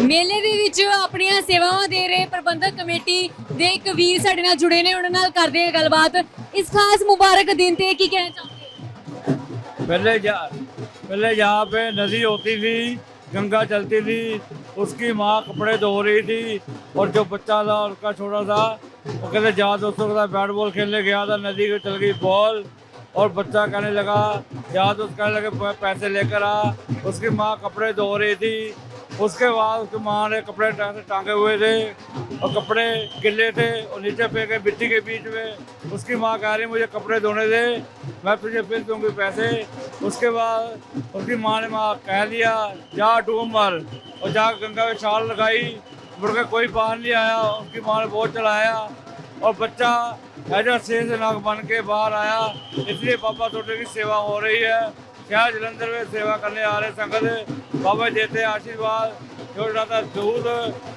ਮੇਲੇ ਦੇ ਵਿੱਚ ਆਪਣੀਆਂ ਸੇਵਾਵਾਂ ਦੇ ਰਹੇ ਪ੍ਰਬੰਧਕ ਕਮੇਟੀ ਦੇ ਇੱਕ ਵੀਰ ਸਾਡੇ ਨਾਲ ਜੁੜੇ ਨੇ ਉਹਨਾਂ ਨਾਲ ਕਰਦੇ ਹਾਂ ਗੱਲਬਾਤ ਇਸ ਖਾਸ ਮੁਬਾਰਕ ਦਿਨ ਤੇ ਕੀ ਕਹਿਣਾ ਚਾਹੁੰਦੇ पहले जा पहले यहाँ पे नदी होती थी गंगा चलती थी, उसकी माँ कपड़े धो रही थी, और जो बच्चा था उसका छोटा था, वो कहते जहाँ दोस्तों के साथ बैट बॉल खेलने गया था, नदी में चल गई बॉल। और बच्चा कहने लगा जहाँ दोस्त, कहने लगे, पैसे लेकर आ। उसकी माँ कपड़े धो रही थी उसके बाद उसकी माँ ने कपड़े टा- टांगे हुए थे और कपड़े गिले थे और नीचे फेंके मिट्टी के बीच में उसकी माँ कह रही मुझे कपड़े धोने दे मैं तुझे फिर दूंगी पैसे उसके बाद उसकी माँ ने माँ कह दिया जा डूब मर और जा गंगा में छाल लगाई मुड़ के कोई बाहर नहीं आया उसकी माँ ने बहुत चलाया और बच्चा ऐसा शेर से नाक बन के बाहर आया इसलिए बाबा छोटे की सेवा हो रही है शहर जलंधर में सेवा करने आ रहे संगत बाबा देते हैं आशीर्वाद जो जाता है दूध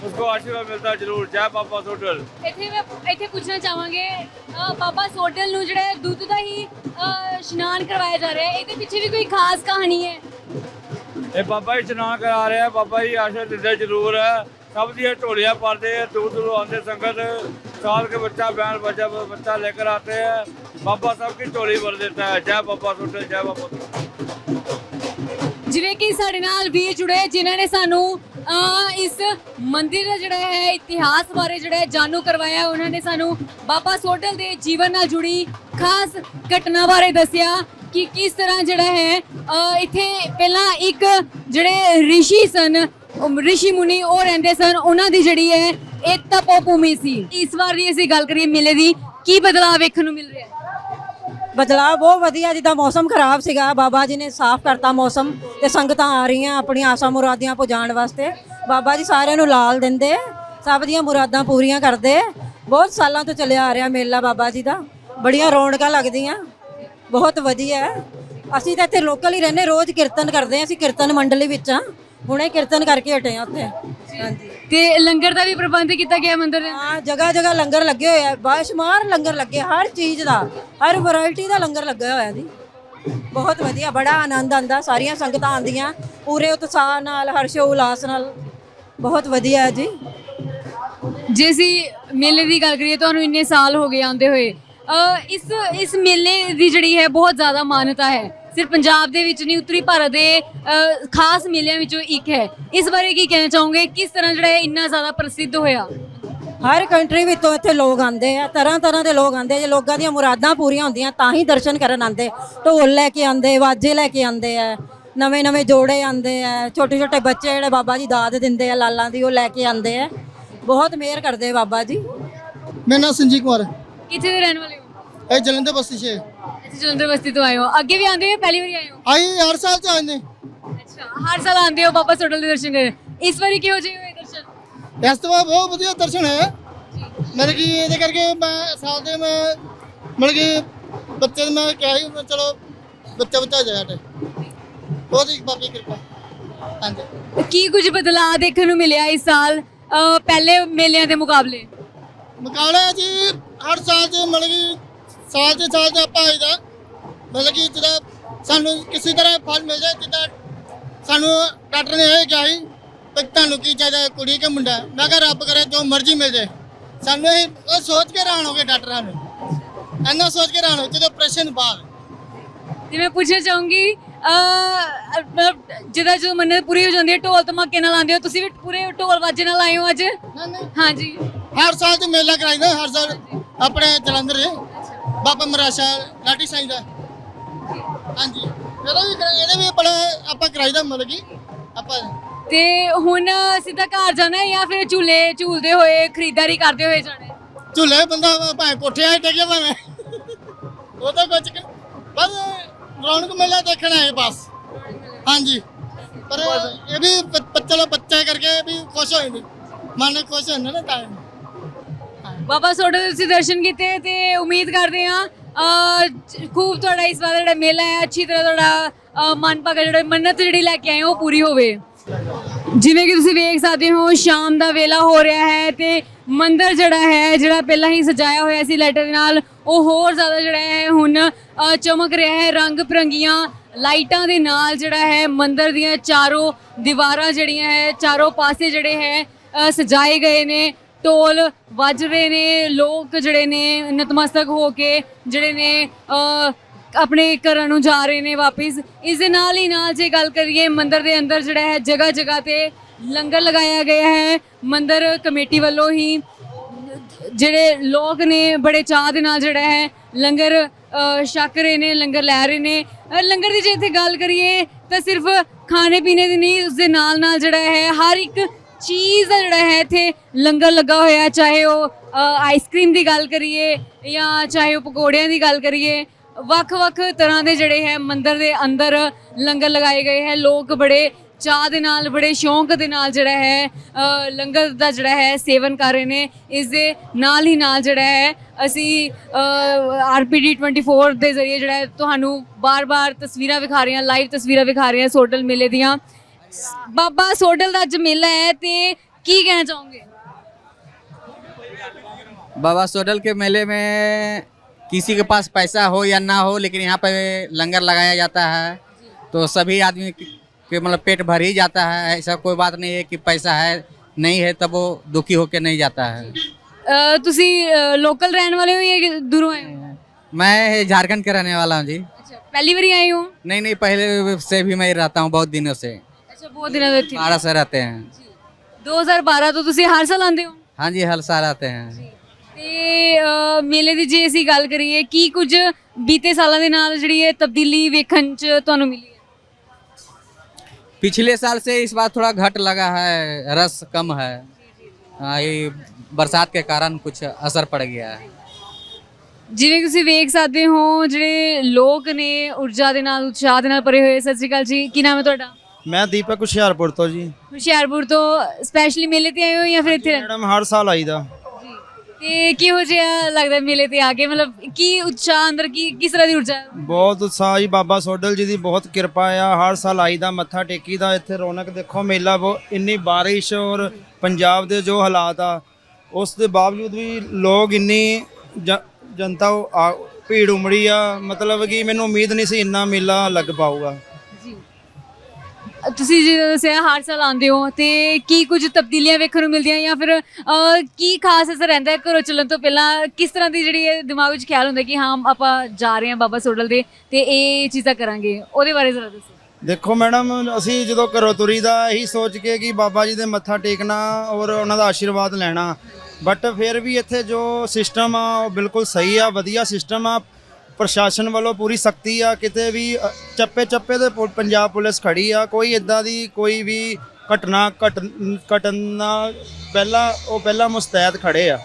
उसको आशीर्वाद मिलता है जरूर जय बाबा सोटल ਇੱਥੇ ਮੈਂ ਇੱਥੇ ਪੁੱਛਣਾ ਚਾਹਾਂਗੇ ਅ, ਬਾਬਾ ਸੋਡਲ ਨੂੰ ਜਿਹੜਾ ਹੈ ਦੁੱਧ ਦਾ ਹੀ ਅ, ਇਸ਼ਨਾਨ ਕਰਵਾਇਆ ਜਾ ਰਿਹਾ ਹੈ ਇਹਦੇ ਪਿੱਛੇ ਵੀ ਕੋਈ ਖਾਸ ਕਹਾਣੀ ਹੈ ਇਹ ਬਾਬਾ ਜੀ ਇਸ਼ਨਾਨ ਕਰਾ ਰਹੇ ਆ ਬਾਬਾ ਜੀ ਆਸ਼ੀਰਵਾਦ ਦਿੰਦੇ ਜ਼ਰੂਰ ਹੈ ਸਭ ਦੀਆਂ ਢੋਲੀਆਂ ਪਾਉਂਦੇ ਆ ਦੂਰ ਦੂਰ ਆਉਂਦੇ संगत साल के बच्चा बैल बच्चा बच्चा लेकर आते हैं बाबा सबकी ਝੋਲੀ भर देता है जय बाबा सोटल जय बाबा सोटल ਜਿਵੇਂ ਕਿ ਸਾਡੇ ਨਾਲ ਵੀਰ ਜੁੜੇ ਜਿਨ੍ਹਾਂ ਨੇ ਸਾਨੂੰ ਅ, ਇਸ ਮੰਦਿਰ ਦਾ ਜਿਹੜਾ ਹੈ ਇਤਿਹਾਸ ਬਾਰੇ ਜਿਹੜਾ ਹੈ ਜਾਣੂ ਕਰਵਾਇਆ। ਉਹਨਾਂ ਨੇ ਸਾਨੂੰ ਬਾਬਾ ਸੋਡਲ ਦੇ ਜੀਵਨ ਨਾਲ ਜੁੜੀ ਖਾਸ ਘਟਨਾ ਬਾਰੇ ਦੱਸਿਆ ਕਿ ਕਿਸ ਤਰ੍ਹਾਂ ਜਿਹੜਾ ਹੈ ਅ, ਇੱਥੇ ਪਹਿਲਾਂ ਇੱਕ ਜਿਹੜੇ ਰਿਸ਼ੀ ਸਨ ਉਹ ਰਿਸ਼ੀ ਮੁਨੀ ਉਹ ਰਹਿੰਦੇ ਸਨ। ਉਹਨਾਂ ਦੀ ਜਿਹੜੀ ਹੈ ਇਹ ਤਪੋ ਭੂਮੀ ਸੀ। ਇਸ ਵਾਰ ਦੀ ਅਸੀਂ ਗੱਲ ਕਰੀਏ ਮੇਲੇ ਦੀ ਕੀ ਬਦਲਾਅ ਵੇਖਣ ਨੂੰ ਮਿਲ ਰਿਹਾ ਹੈ? ਬਦਲਾਅ ਬਹੁਤ ਵਧੀਆ, ਜਿੱਦਾਂ ਮੌਸਮ ਖਰਾਬ ਸੀਗਾ, ਬਾਬਾ ਜੀ ਨੇ ਸਾਫ਼ ਕਰਤਾ ਮੌਸਮ ਤੇ ਸੰਗਤਾਂ ਆ ਰਹੀਆਂ ਆਪਣੀਆਂ ਆਸਾਂ ਮੁਰਾਦੀਆਂ ਪੁਜਾਣ ਵਾਸਤੇ। ਬਾਬਾ ਜੀ ਸਾਰਿਆਂ ਨੂੰ ਲਾਲ ਦਿੰਦੇ, ਸਭ ਦੀਆਂ ਮੁਰਾਦਾਂ ਪੂਰੀਆਂ ਕਰਦੇ। ਬਹੁਤ ਸਾਲਾਂ ਤੋਂ ਚੱਲਿਆ ਆ ਰਿਹਾ ਮੇਲਾ ਬਾਬਾ ਜੀ ਦਾ। ਬੜੀਆਂ ਰੌਣਕਾਂ ਲੱਗਦੀਆਂ। ਬਹੁਤ ਵਧੀਆ। ਅਸੀਂ ਤਾਂ ਇੱਥੇ ਲੋਕਲ ਹੀ ਰਹਿੰਦੇ, ਰੋਜ਼ ਕੀਰਤਨ ਕਰਦੇ ਹਾਂ, ਅਸੀਂ ਕੀਰਤਨ ਮੰਡਲੀ ਵਿੱਚ ਆ ਹੁਣੇ ਕੀਰਤਨ ਕਰਕੇ ਹਟੇ ਆ ਉੱਥੇ। ਹਾਂਜੀ। ਤੇ ਲੰਗਰ ਦਾ ਵੀ ਪ੍ਰਬੰਧ ਕੀਤਾ ਗਿਆ ਮੰਦਿਰ ਦੇ? ਹਾਂ ਜਗ੍ਹਾ ਜਗ੍ਹਾ ਲੰਗਰ ਲੱਗੇ ਹੋਏ ਆ। ਬਾਸ਼ਮਾਰ ਲੰਗਰ ਲੱਗੇ ਹਰ ਚੀਜ਼ ਦਾ ਹਰ ਵੈਰਾਈਟੀ ਦਾ ਲੰਗਰ ਲੱਗਾ ਹੋਇਆ ਜੀ। ਬਹੁਤ ਵਧੀਆ ਬੜਾ ਆਨੰਦ ਆਂਦਾ ਸਾਰੀਆਂ ਸੰਗਤਾਂ ਆਂਦੀਆਂ ਪੂਰੇ ਉਤਸ਼ਾਹ ਨਾਲ ਹਰਸ਼ੋ ਉਲਾਸ ਨਾਲ। ਬਹੁਤ ਵਧੀਆ ਹੈ ਜੀ। ਜੇ ਅਸੀਂ ਮੇਲੇ ਦੀ ਗੱਲ ਕਰੀਏ ਤੁਹਾਨੂੰ ਇੰਨੇ ਸਾਲ ਹੋ ਗਏ ਆਉਂਦੇ ਹੋਏ। ਅ, ਇਸ ਇਸ ਮੇਲੇ ਦੀ ਜਿਹੜੀ ਹੈ ਬਹੁਤ ਜ਼ਿਆਦਾ ਮਾਨਤਾ ਹੈ। ਸਿਰਫ ਪੰਜਾਬ ਦੇ ਵਿੱਚ ਨਹੀਂ ਉੱਤਰੀ ਭਾਰਤ ਦੇ ਅ, ਖਾਸ ਮੇਲਿਆਂ ਵਿੱਚੋਂ ਇੱਕ ਹੈ। ਇਸ ਬਾਰੇ ਕੀ ਕਹਿਣਾ ਚਾਹੋਗੇ? ਕਿਸ ਤਰ੍ਹਾਂ ਜਿਹੜਾ ਇਹ ਇੰਨਾ ਜ਼ਿਆਦਾ ਪ੍ਰਸਿੱਧ ਹੋਇਆ? ਹਰ ਕੰਟਰੀ ਵਿੱਚੋਂ ਇੱਥੇ ਲੋਕ ਆਉਂਦੇ ਆ ਤਰ੍ਹਾਂ ਤਰ੍ਹਾਂ ਦੇ ਲੋਕ ਆਉਂਦੇ ਆ। ਜੇ ਲੋਕਾਂ ਦੀਆਂ ਮੁਰਾਦਾਂ ਪੂਰੀਆਂ ਹੁੰਦੀਆਂ ਤਾਂ ਹੀ ਦਰਸ਼ਨ ਕਰਨ ਆਉਂਦੇ ਢੋਲ ਲੈ ਕੇ ਆਉਂਦੇ ਵਾਜੇ ਲੈ ਕੇ ਆਉਂਦੇ ਆ ਨਵੇਂ ਨਵੇਂ ਜੋੜੇ ਆਉਂਦੇ ਆ ਛੋਟੇ ਛੋਟੇ ਬੱਚੇ ਜਿਹੜੇ ਬਾਬਾ ਜੀ ਦਾਦ ਦਿੰਦੇ ਆ ਲਾਲਾਂ ਦੀ ਉਹ ਲੈ ਕੇ ਆਉਂਦੇ ਆ। ਬਹੁਤ ਮਿਹਰ ਕਰਦੇ ਬਾਬਾ ਜੀ। ਮੇਰਾ ਨਾਮ ਸੰਜੀਤ ਕੁਮਾਰ ਕਿੱਥੇ ਦੇ ਰਹਿਣ ਵਾਲੇ ਹੋ? ਇਹ ਜਲੰਧਰ ਬਸਤੀ 'ਚ ਜਲੰਧਰ ਬਸਤੀ ਤੋਂ ਆਏ ਹੋ? ਅੱਗੇ ਵੀ ਆਉਂਦੇ ਹੋ ਪਹਿਲੀ ਵਾਰੀ ਆਏ ਹੋ? ਆਈ ਹਰ ਸਾਲ ਚ ਆਉਂਦੇ ਅੱਛਾ ਹਰ ਸਾਲ ਆਉਂਦੇ ਹੋ ਬਾਬਾ ਸੋਡਲ ਦੇ ਦਰਸ਼ਨ ਕਰਨ। ਇਸ ਵਾਰੀ ਕਿਹੋ ਜਿਹੇ ਹੋਏ ਦਰਸ਼ਨ? ਇਸ ਤੋਂ ਬਾਅਦ ਬਹੁਤ ਵਧੀਆ ਦਰਸ਼ਨ ਹੈ। ਮਤਲਬ ਕਿ ਇਹਦੇ ਕਰਕੇ ਮੈਂ ਸਾਲ ਦੇ ਮੈਂ ਮਤਲਬ ਕਿ ਬੱਚੇ ਨੂੰ ਮੈਂ ਕਿਹਾ ਸੀ ਮੈਂ ਚਲੋ ਬੱਚਾ ਬੱਚਾ ਜਾਇਆ ਤੇ ਬਹੁਤ ਹੀ ਬਾਬੀ ਕਿਰਪਾ। ਹਾਂਜੀ। ਕੀ ਕੁਝ ਬਦਲਾਅ ਦੇਖਣ ਨੂੰ ਮਿਲਿਆ ਇਸ ਸਾਲ ਪਹਿਲੇ ਮੇਲਿਆਂ ਦੇ ਮੁਕਾਬਲੇ? ਮੁਕਾਬਲਾ ਜੀ ਹਰ ਸਾਲ ਚ ਮਤਲਬ ਕਿ ਸਾਲ ਦੇ ਸਾਲ ਚ ਆਪਾਂ ਆਈਦਾ। ਮਤਲਬ ਕਿ ਜਿਹੜਾ ਸਾਨੂੰ ਕਿਸੇ ਤਰ੍ਹਾਂ ਫਲ ਮਿਲ ਜਾਏ ਜਿੱਦਾਂ ਸਾਨੂੰ ਡਾਕਟਰ ਨੇ ਇਹ ਕਿਹਾ ਸੀ ਕਿ ਤੁਹਾਨੂੰ ਕੀ ਚਾਹੀਦਾ ਕੁੜੀ ਕਿ ਮੁੰਡਾ? ਮੈਂ ਕਿਹਾ ਰੱਬ ਕਰੇ ਜੋ ਮਰਜ਼ੀ ਮਿਲ ਜਾਏ। ਸਾਨੂੰ ਇਹ ਉਹ ਸੋਚ ਕੇ ਹੈਰਾਨ ਹੋ ਗਏ ਡਾਕਟਰਾਂ ਨੂੰ। ਇੰਨਾ ਸੋਚ ਕੇ ਹੈਰਾਨ ਹੋ ਜਦੋਂ ਆਪਰੇਸ਼ਨ ਬਾਅਦ। ਤੇ ਮੈਂ ਪੁੱਛਣਾ ਚਾਹੂੰਗੀ ਜਿਹਦਾ ਜਦੋਂ ਮੰਨਤ ਪੂਰੀ ਹੋ ਜਾਂਦੀ ਹੈ ਢੋਲ ਧਮਾਕੇ ਨਾਲ ਆਉਂਦੇ ਹੋ ਤੁਸੀਂ ਵੀ ਪੂਰੇ ਢੋਲ ਵਾਜੇ ਨਾਲ ਆਏ ਹੋ ਅੱਜ? ਹਾਂਜੀ। ਹਰ ਸਾਲ ਤੇ ਮੇਲਾ ਕਰਾਈਦਾ ਹਰ ਸਾਲ ਆਪਣੇ ਜਲੰਧਰ ਬਾਬਾ ਮਰਾਸ਼ਾ ਲਾਟੀ ਸਾਈਂ ਦਾ। ਹਾਂਜੀ। ਇਹਦਾ ਵੀ ਕਰਾ- ਇਹਦੇ ਵੀ ਬੜਾ ਆਪਾਂ ਕਰਾਈਦਾ ਮਤਲਬ ਕਿ ਆਪਾਂ ਤੇ ਹੁਣ ਸਿੱਧਾ ਘਰ ਜਾਣਾ ਹੈ ਜਾਂ ਫਿਰ ਝੂਲੇ ਝੂਲਦੇ ਹੋਏ ਖਰੀਦਦਾਰੀ ਕਰਦੇ ਹੋਏ ਜਾਣਾ? ਹੈ? ਝੂਲੇ ਬੰਦਾ ਭਾਵੇਂ ਕੋਠਿਆਂ 'ਤੇ ਟਿਕਿਆ ਭਾਵੇਂ। ਉਹ ਤਾਂ ਕੁਝ ਕ- ਬਸ ਰੌਣਕ ਮੇਲਾ ਦੇਖਣਾ ਹੈ ਬਸ। ਹਾਂਜੀ। ਪਰ ਇਹ ਵੀ ਬ- ਬ- ਚਲੋ ਬੱਚਾ ਕਰਕੇ ਵੀ ਖੁਸ਼ ਹੋ ਜਾਂਦੇ। ਮਨ ਖੁਸ਼ ਹੁੰਦਾ ਨਾ ਤਾਂ ਬਾਬਾ ਸੋਡਲ ਦੇ ਤੁਸੀਂ ਦਰਸ਼ਨ ਕੀਤੇ ਤੇ ਉਮੀਦ ਕਰਦੇ ਹਾਂ ਖੂਬ ਤੁਹਾਡਾ ਇਸ ਵਾਰ ਜਿਹੜਾ ਮੇਲਾ ਹੈ, ਅੱਛੀ ਤਰ੍ਹਾਂ ਤੁਹਾਡਾ ਮਨ ਭਾਗਾ ਜਿਹੜਾ ਮੰਨਤ ਜਿਹੜੀ ਲੈ ਕੇ ਆਏ ਹੋ, ਉਹ ਪੂਰੀ ਹੋਵੇ। ਜਿਵੇਂ ਕਿ ਤੁਸੀਂ ਵੇਖ ਸਕਦੇ ਹੋ, ਸ਼ਾਮ ਦਾ ਵੇਲਾ ਹੋ ਰਿਹਾ ਹੈ ਤੇ ਮੰਦਰ ਜਿਹੜਾ ਹੈ, ਜਿਹੜਾ ਪਹਿਲਾਂ ਹੀ ਸਜਾਇਆ ਹੋਇਆ ਸੀ ਲਾਈਟਾਂ ਦੇ ਨਾਲ, ਉਹ ਹੋਰ ਜ਼ਿਆਦਾ ਜਿਹੜਾ ਹੈ, ਹੁਣ ਚਮਕ ਰਿਹਾ ਹੈ, ਰੰਗ ਬਰੰਗੀਆਂ ਲਾਈਟਾਂ ਦੇ ਨਾਲ ਜਿਹੜਾ ਹੈ, ਮੰਦਰ ਦੀਆਂ ਚਾਰੋਂ ਦੀਵਾਰਾਂ ਜਿਹੜੀਆਂ ਹੈ, ਚਾਰੋਂ ਪਾਸੇ ਜਿਹੜੇ ਹੈ ਸਜਾਏ ਗਏ ਨੇ। ਢੋਲ ਵੱਜ ਰਹੇ ਨੇ ਲੋਕ ਜਿਹੜੇ ਨੇ ਨਤਮਸਤਕ ਹੋ ਕੇ ਜਿਹੜੇ ਨੇ ਆਪਣੇ ਘਰਾਂ ਨੂੰ ਜਾ ਰਹੇ ਨੇ ਵਾਪਿਸ। ਇਸ ਦੇ ਨਾਲ ਹੀ ਨਾਲ ਜੇ ਗੱਲ ਕਰੀਏ ਮੰਦਿਰ ਦੇ ਅੰਦਰ ਜਿਹੜਾ ਹੈ ਜਗ੍ਹਾ ਜਗ੍ਹਾ ਤੇ ਲੰਗਰ ਲਗਾਇਆ ਗਿਆ ਹੈ। ਮੰਦਿਰ ਕਮੇਟੀ ਵੱਲੋਂ ਹੀ ਜਿਹੜੇ ਲੋਕ ਨੇ ਬੜੇ ਚਾਹ ਦੇ ਨਾਲ ਜਿਹੜਾ ਹੈ ਲੰਗਰ ਅ, ਛਕ ਰਹੇ ਨੇ ਲੰਗਰ ਲੈ ਰਹੇ ਨੇ। ਲੰਗਰ ਦੀ ਜੇ ਇੱਥੇ ਗੱਲ ਕਰੀਏ ਤਾਂ ਸਿਰਫ ਖਾਣੇ ਪੀਣੇ ਦੀ ਨਹੀਂ ਉਸ ਦੇ ਨਾਲ ਨਾਲ ਜਿਹੜਾ ਹੈ ਹਰ ਇੱਕ ਚੀਜ਼ ਦਾ ਜਿਹੜਾ ਹੈ ਇੱਥੇ ਲੰਗਰ ਲੱਗਾ ਹੋਇਆ, ਚਾਹੇ ਉਹ ਆਈਸਕ੍ਰੀਮ ਦੀ ਗੱਲ ਕਰੀਏ ਜਾਂ ਚਾਹੇ ਉਹ ਪਕੌੜਿਆਂ ਦੀ ਗੱਲ ਕਰੀਏ ਵੱਖ-ਵੱਖ ਤਰ੍ਹਾਂ ਦੇ ਜਿਹੜੇ ਹੈ ਮੰਦਿਰ ਦੇ ਅੰਦਰ ਲੰਗਰ ਲਗਾਏ ਗਏ ਹੈ। ਲੋਕ ਬੜੇ ਚਾਹ ਦੇ ਨਾਲ, ਬੜੇ ਸ਼ੌਂਕ ਦੇ ਨਾਲ ਜਿਹੜਾ ਹੈ ਲੰਗਰ ਦਾ ਜਿਹੜਾ ਹੈ ਸੇਵਨ ਕਰ ਰਹੇ ਨੇ। ਇਸ ਦੇ ਨਾਲ ਹੀ ਨਾਲ ਜਿਹੜਾ ਹੈ ਅਸੀਂ ਆਰਪੀਡੀ 24 ਦੇ ਜ਼ਰੀਏ ਜਿਹੜਾ ਤੁਹਾਨੂੰ ਬਾਰ-ਬਾਰ ਤਸਵੀਰਾਂ ਵਿਖਾ ਰਹੇ ਹਾਂ, ਲਾਈਵ ਤਸਵੀਰਾਂ ਵਿਖਾ ਰਹੇ ਹਾਂ ਸੋਡਲ ਮੇਲੇ ਦੀਆਂ। ਬਾਬਾ ਸੋਡਲ ਦਾ ਅੱਜ ਮੇਲਾ ਹੈ ਤੇ ਕੀ ਕਹਿਣਾ ਚਾਹੋਗੇ बाबा सोडल के मेले में किसी के पास पैसा हो या ना हो लेकिन यहाँ पे लंगर लगाया जाता है तो सभी आदमी के के मतलब पेट भर ही जाता है ऐसा कोई बात नहीं है कि पैसा है नहीं है तब वो दुखी होके नहीं जाता है ਅ, ਤੁਸੀਂ ਲੋਕਲ ਰਹਿਣ ਵਾਲੇ ਹੋ ਜਾਂ ਕਿ ਦੂਰੋਂ ਆਏ ਹੋ मैं झारखंड के रहने वाला हूँ जी ਅੱਛਾ ਪਹਿਲੀ ਵਾਰੀ ਆਏ ਹੋ नहीं नहीं पहले से भी मैं रहता हूँ बहुत दिनों से ਅੱਛਾ ਬਹੁਤ ਦਿਨਾਂ ਤੋਂ ਇੱਥੇ बारह से रहते हैं 2012 ਤੋਂ ਤੁਸੀਂ ਹਰ ਸਾਲ ਆਉਂਦੇ ਹੋ हाँ जी हर साल आते हैं ਤੇ ਅ, ਮੇਲੇ ਦੀ ਜੇ ਅਸੀਂ ਗੱਲ ਕਰੀਏ ਕੀ ਕੁਝ ਬੀਤੇ ਸਾਲਾਂ ਦੇ ਨਾਲ ਜਿਹੜੀ ਇਹ ਤਬਦੀਲੀ ਵੇਖਣ ਚ ਤੁਹਾਨੂੰ ਮਿਲੀ ਹੈ पिछले साल से इस बार थोड़ा घट लगा है रस कम है हाँ, ये बरसात के कारण कुछ असर पड़ गया है ਜਿਵੇਂ ਕਿ ਤੁਸੀਂ ਵੇਖ ਸਕਦੇ ਹੋ ਜਿਹੜੇ ਲੋਕ ਨੇ ਊਰਜਾ ਦੇ ਨਾਲ ਉਤਸ਼ਾਹ ਦੇ ਨਾਲ ਭਰੇ ਹੋਏ ਸਤਿ ਸ਼੍ਰੀ ਅਕਾਲ ਜੀ ਕੀ ਨਾਮ ਹੈ ਤੁਹਾਡਾ ਮੈਂ ਦੀਪਕ ਹੁਸ਼ਿਆਰਪੁਰ ਤੋਂ ਜੀ। ਹੁਸ਼ਿਆਰਪੁਰ ਤੋਂ ਸਪੈਸ਼ਲੀ ਮੇਲੇ ਤੇ ਆਏ ਹੋ ਜਾਂ ਫਿਰ ਇੱਥੇ? ਮੈਡਮ ਹਰ ਸਾਲ ਆਈਦਾ? ਤੇ ਕਿਹੋ ਜਿਹਾ ਲੱਗਦਾ ਮੇਲੇ ਤੇ ਆ ਕੇ? ਮਤਲਬ ਕੀ ਉਤਸ਼ਾਹ ਅੰਦਰ ਕੀ ਕਿਸ ਤਰ੍ਹਾਂ ਦੀ ਊਰਜਾ? ਬਹੁਤ ਉਤਸ਼ਾਹ ਜੀ ਬਾਬਾ ਸੋਡਲ ਜੀ ਦੀ ਬਹੁਤ ਕਿਰਪਾ ਆ। ਹਰ ਸਾਲ ਆਈਦਾ ਮੱਥਾ ਟੇਕੀਦਾ ਇੱਥੇ ਰੌਣਕ ਦੇਖੋ ਮੇਲਾ ਬਹੁਤ ਇੰਨੀ ਬਾਰਿਸ਼ ਔਰ ਪੰਜਾਬ ਦੇ ਜੋ ਹਾਲਾਤ ਆ ਉਸ ਦੇ ਬਾਵਜੂਦ ਵੀ ਲੋਕ ਇੰਨੀ ਜ- ਜਨਤਾ ਉਹ ਆ- ਭੀੜ ਉਮੜੀ ਆ। ਮਤਲਬ ਕਿ ਮੈਨੂੰ ਉਮੀਦ ਨਹੀਂ ਸੀ ਇੰਨਾ ਮੇਲਾ ਲੱਗ ਪਾਊਗਾ। ਤੁਸੀਂ ਜਿਵੇਂ ਦੱਸਿਆ ਹਰ ਸਾਲ ਆਉਂਦੇ ਹੋ ਤੇ ਕੀ ਕੁਝ ਤਬਦੀਲੀਆਂ ਵੇਖਣ ਨੂੰ ਮਿਲਦੀਆਂ ਜਾਂ ਫਿਰ ਅਹ, ਕੀ ਖਾਸ ਅਸਰ ਰਹਿੰਦਾ ਹੈ ਘਰੋਂ ਚੱਲਣ ਤੋਂ ਪਹਿਲਾਂ? ਕਿਸ ਤਰ੍ਹਾਂ ਦੀ ਜਿਹੜੀ ਇਹ ਦਿਮਾਗ ਵਿੱਚ ਖਿਆਲ ਹੁੰਦਾ ਕਿ ਹਾਂ ਆਪਾਂ ਜਾ ਰਹੇ ਹਾਂ ਬਾਬਾ ਸੋਡਲ ਦੇ ਤੇ ਇਹ ਚੀਜ਼ਾਂ ਕਰਾਂਗੇ? ਉਹਦੇ ਬਾਰੇ ਜ਼ਰਾ ਦੱਸੋ। ਦੇਖੋ ਮੈਡਮ ਅਸੀਂ ਜਦੋਂ ਘਰੋਂ ਤੁਰੀਦਾ ਇਹੀ ਸੋਚ ਕੇ ਕਿ ਬਾਬਾ ਜੀ ਦੇ ਮੱਥਾ ਟੇਕਣਾ ਔਰ ਉਹਨਾਂ ਦਾ ਆਸ਼ੀਰਵਾਦ ਲੈਣਾ। ਬਟ ਫਿਰ ਵੀ ਇੱਥੇ ਜੋ ਸਿਸਟਮ ਆ ਉਹ ਬਿਲਕੁਲ ਸਹੀ ਆ ਵਧੀਆ ਸਿਸਟਮ ਆ। ਪ੍ਰਸ਼ਾਸਨ ਵੱਲੋਂ ਪੂਰੀ ਸਖਤੀ ਆ ਕਿਤੇ ਵੀ ਚੱਪੇ ਚੱਪੇ ਤੇ ਪੁ- ਪੰਜਾਬ ਪੁਲਿਸ ਖੜੀ ਆ ਕੋਈ ਇਦਾਂ ਦੀ ਕੋਈ ਵੀ ਘਟਨਾ ਘਟ ਘਟਨਾ ਪਹਿਲਾਂ ਉਹ ਪਹਿਲਾਂ ਮੁਸਤੈਦ ਖੜੇ ਆ।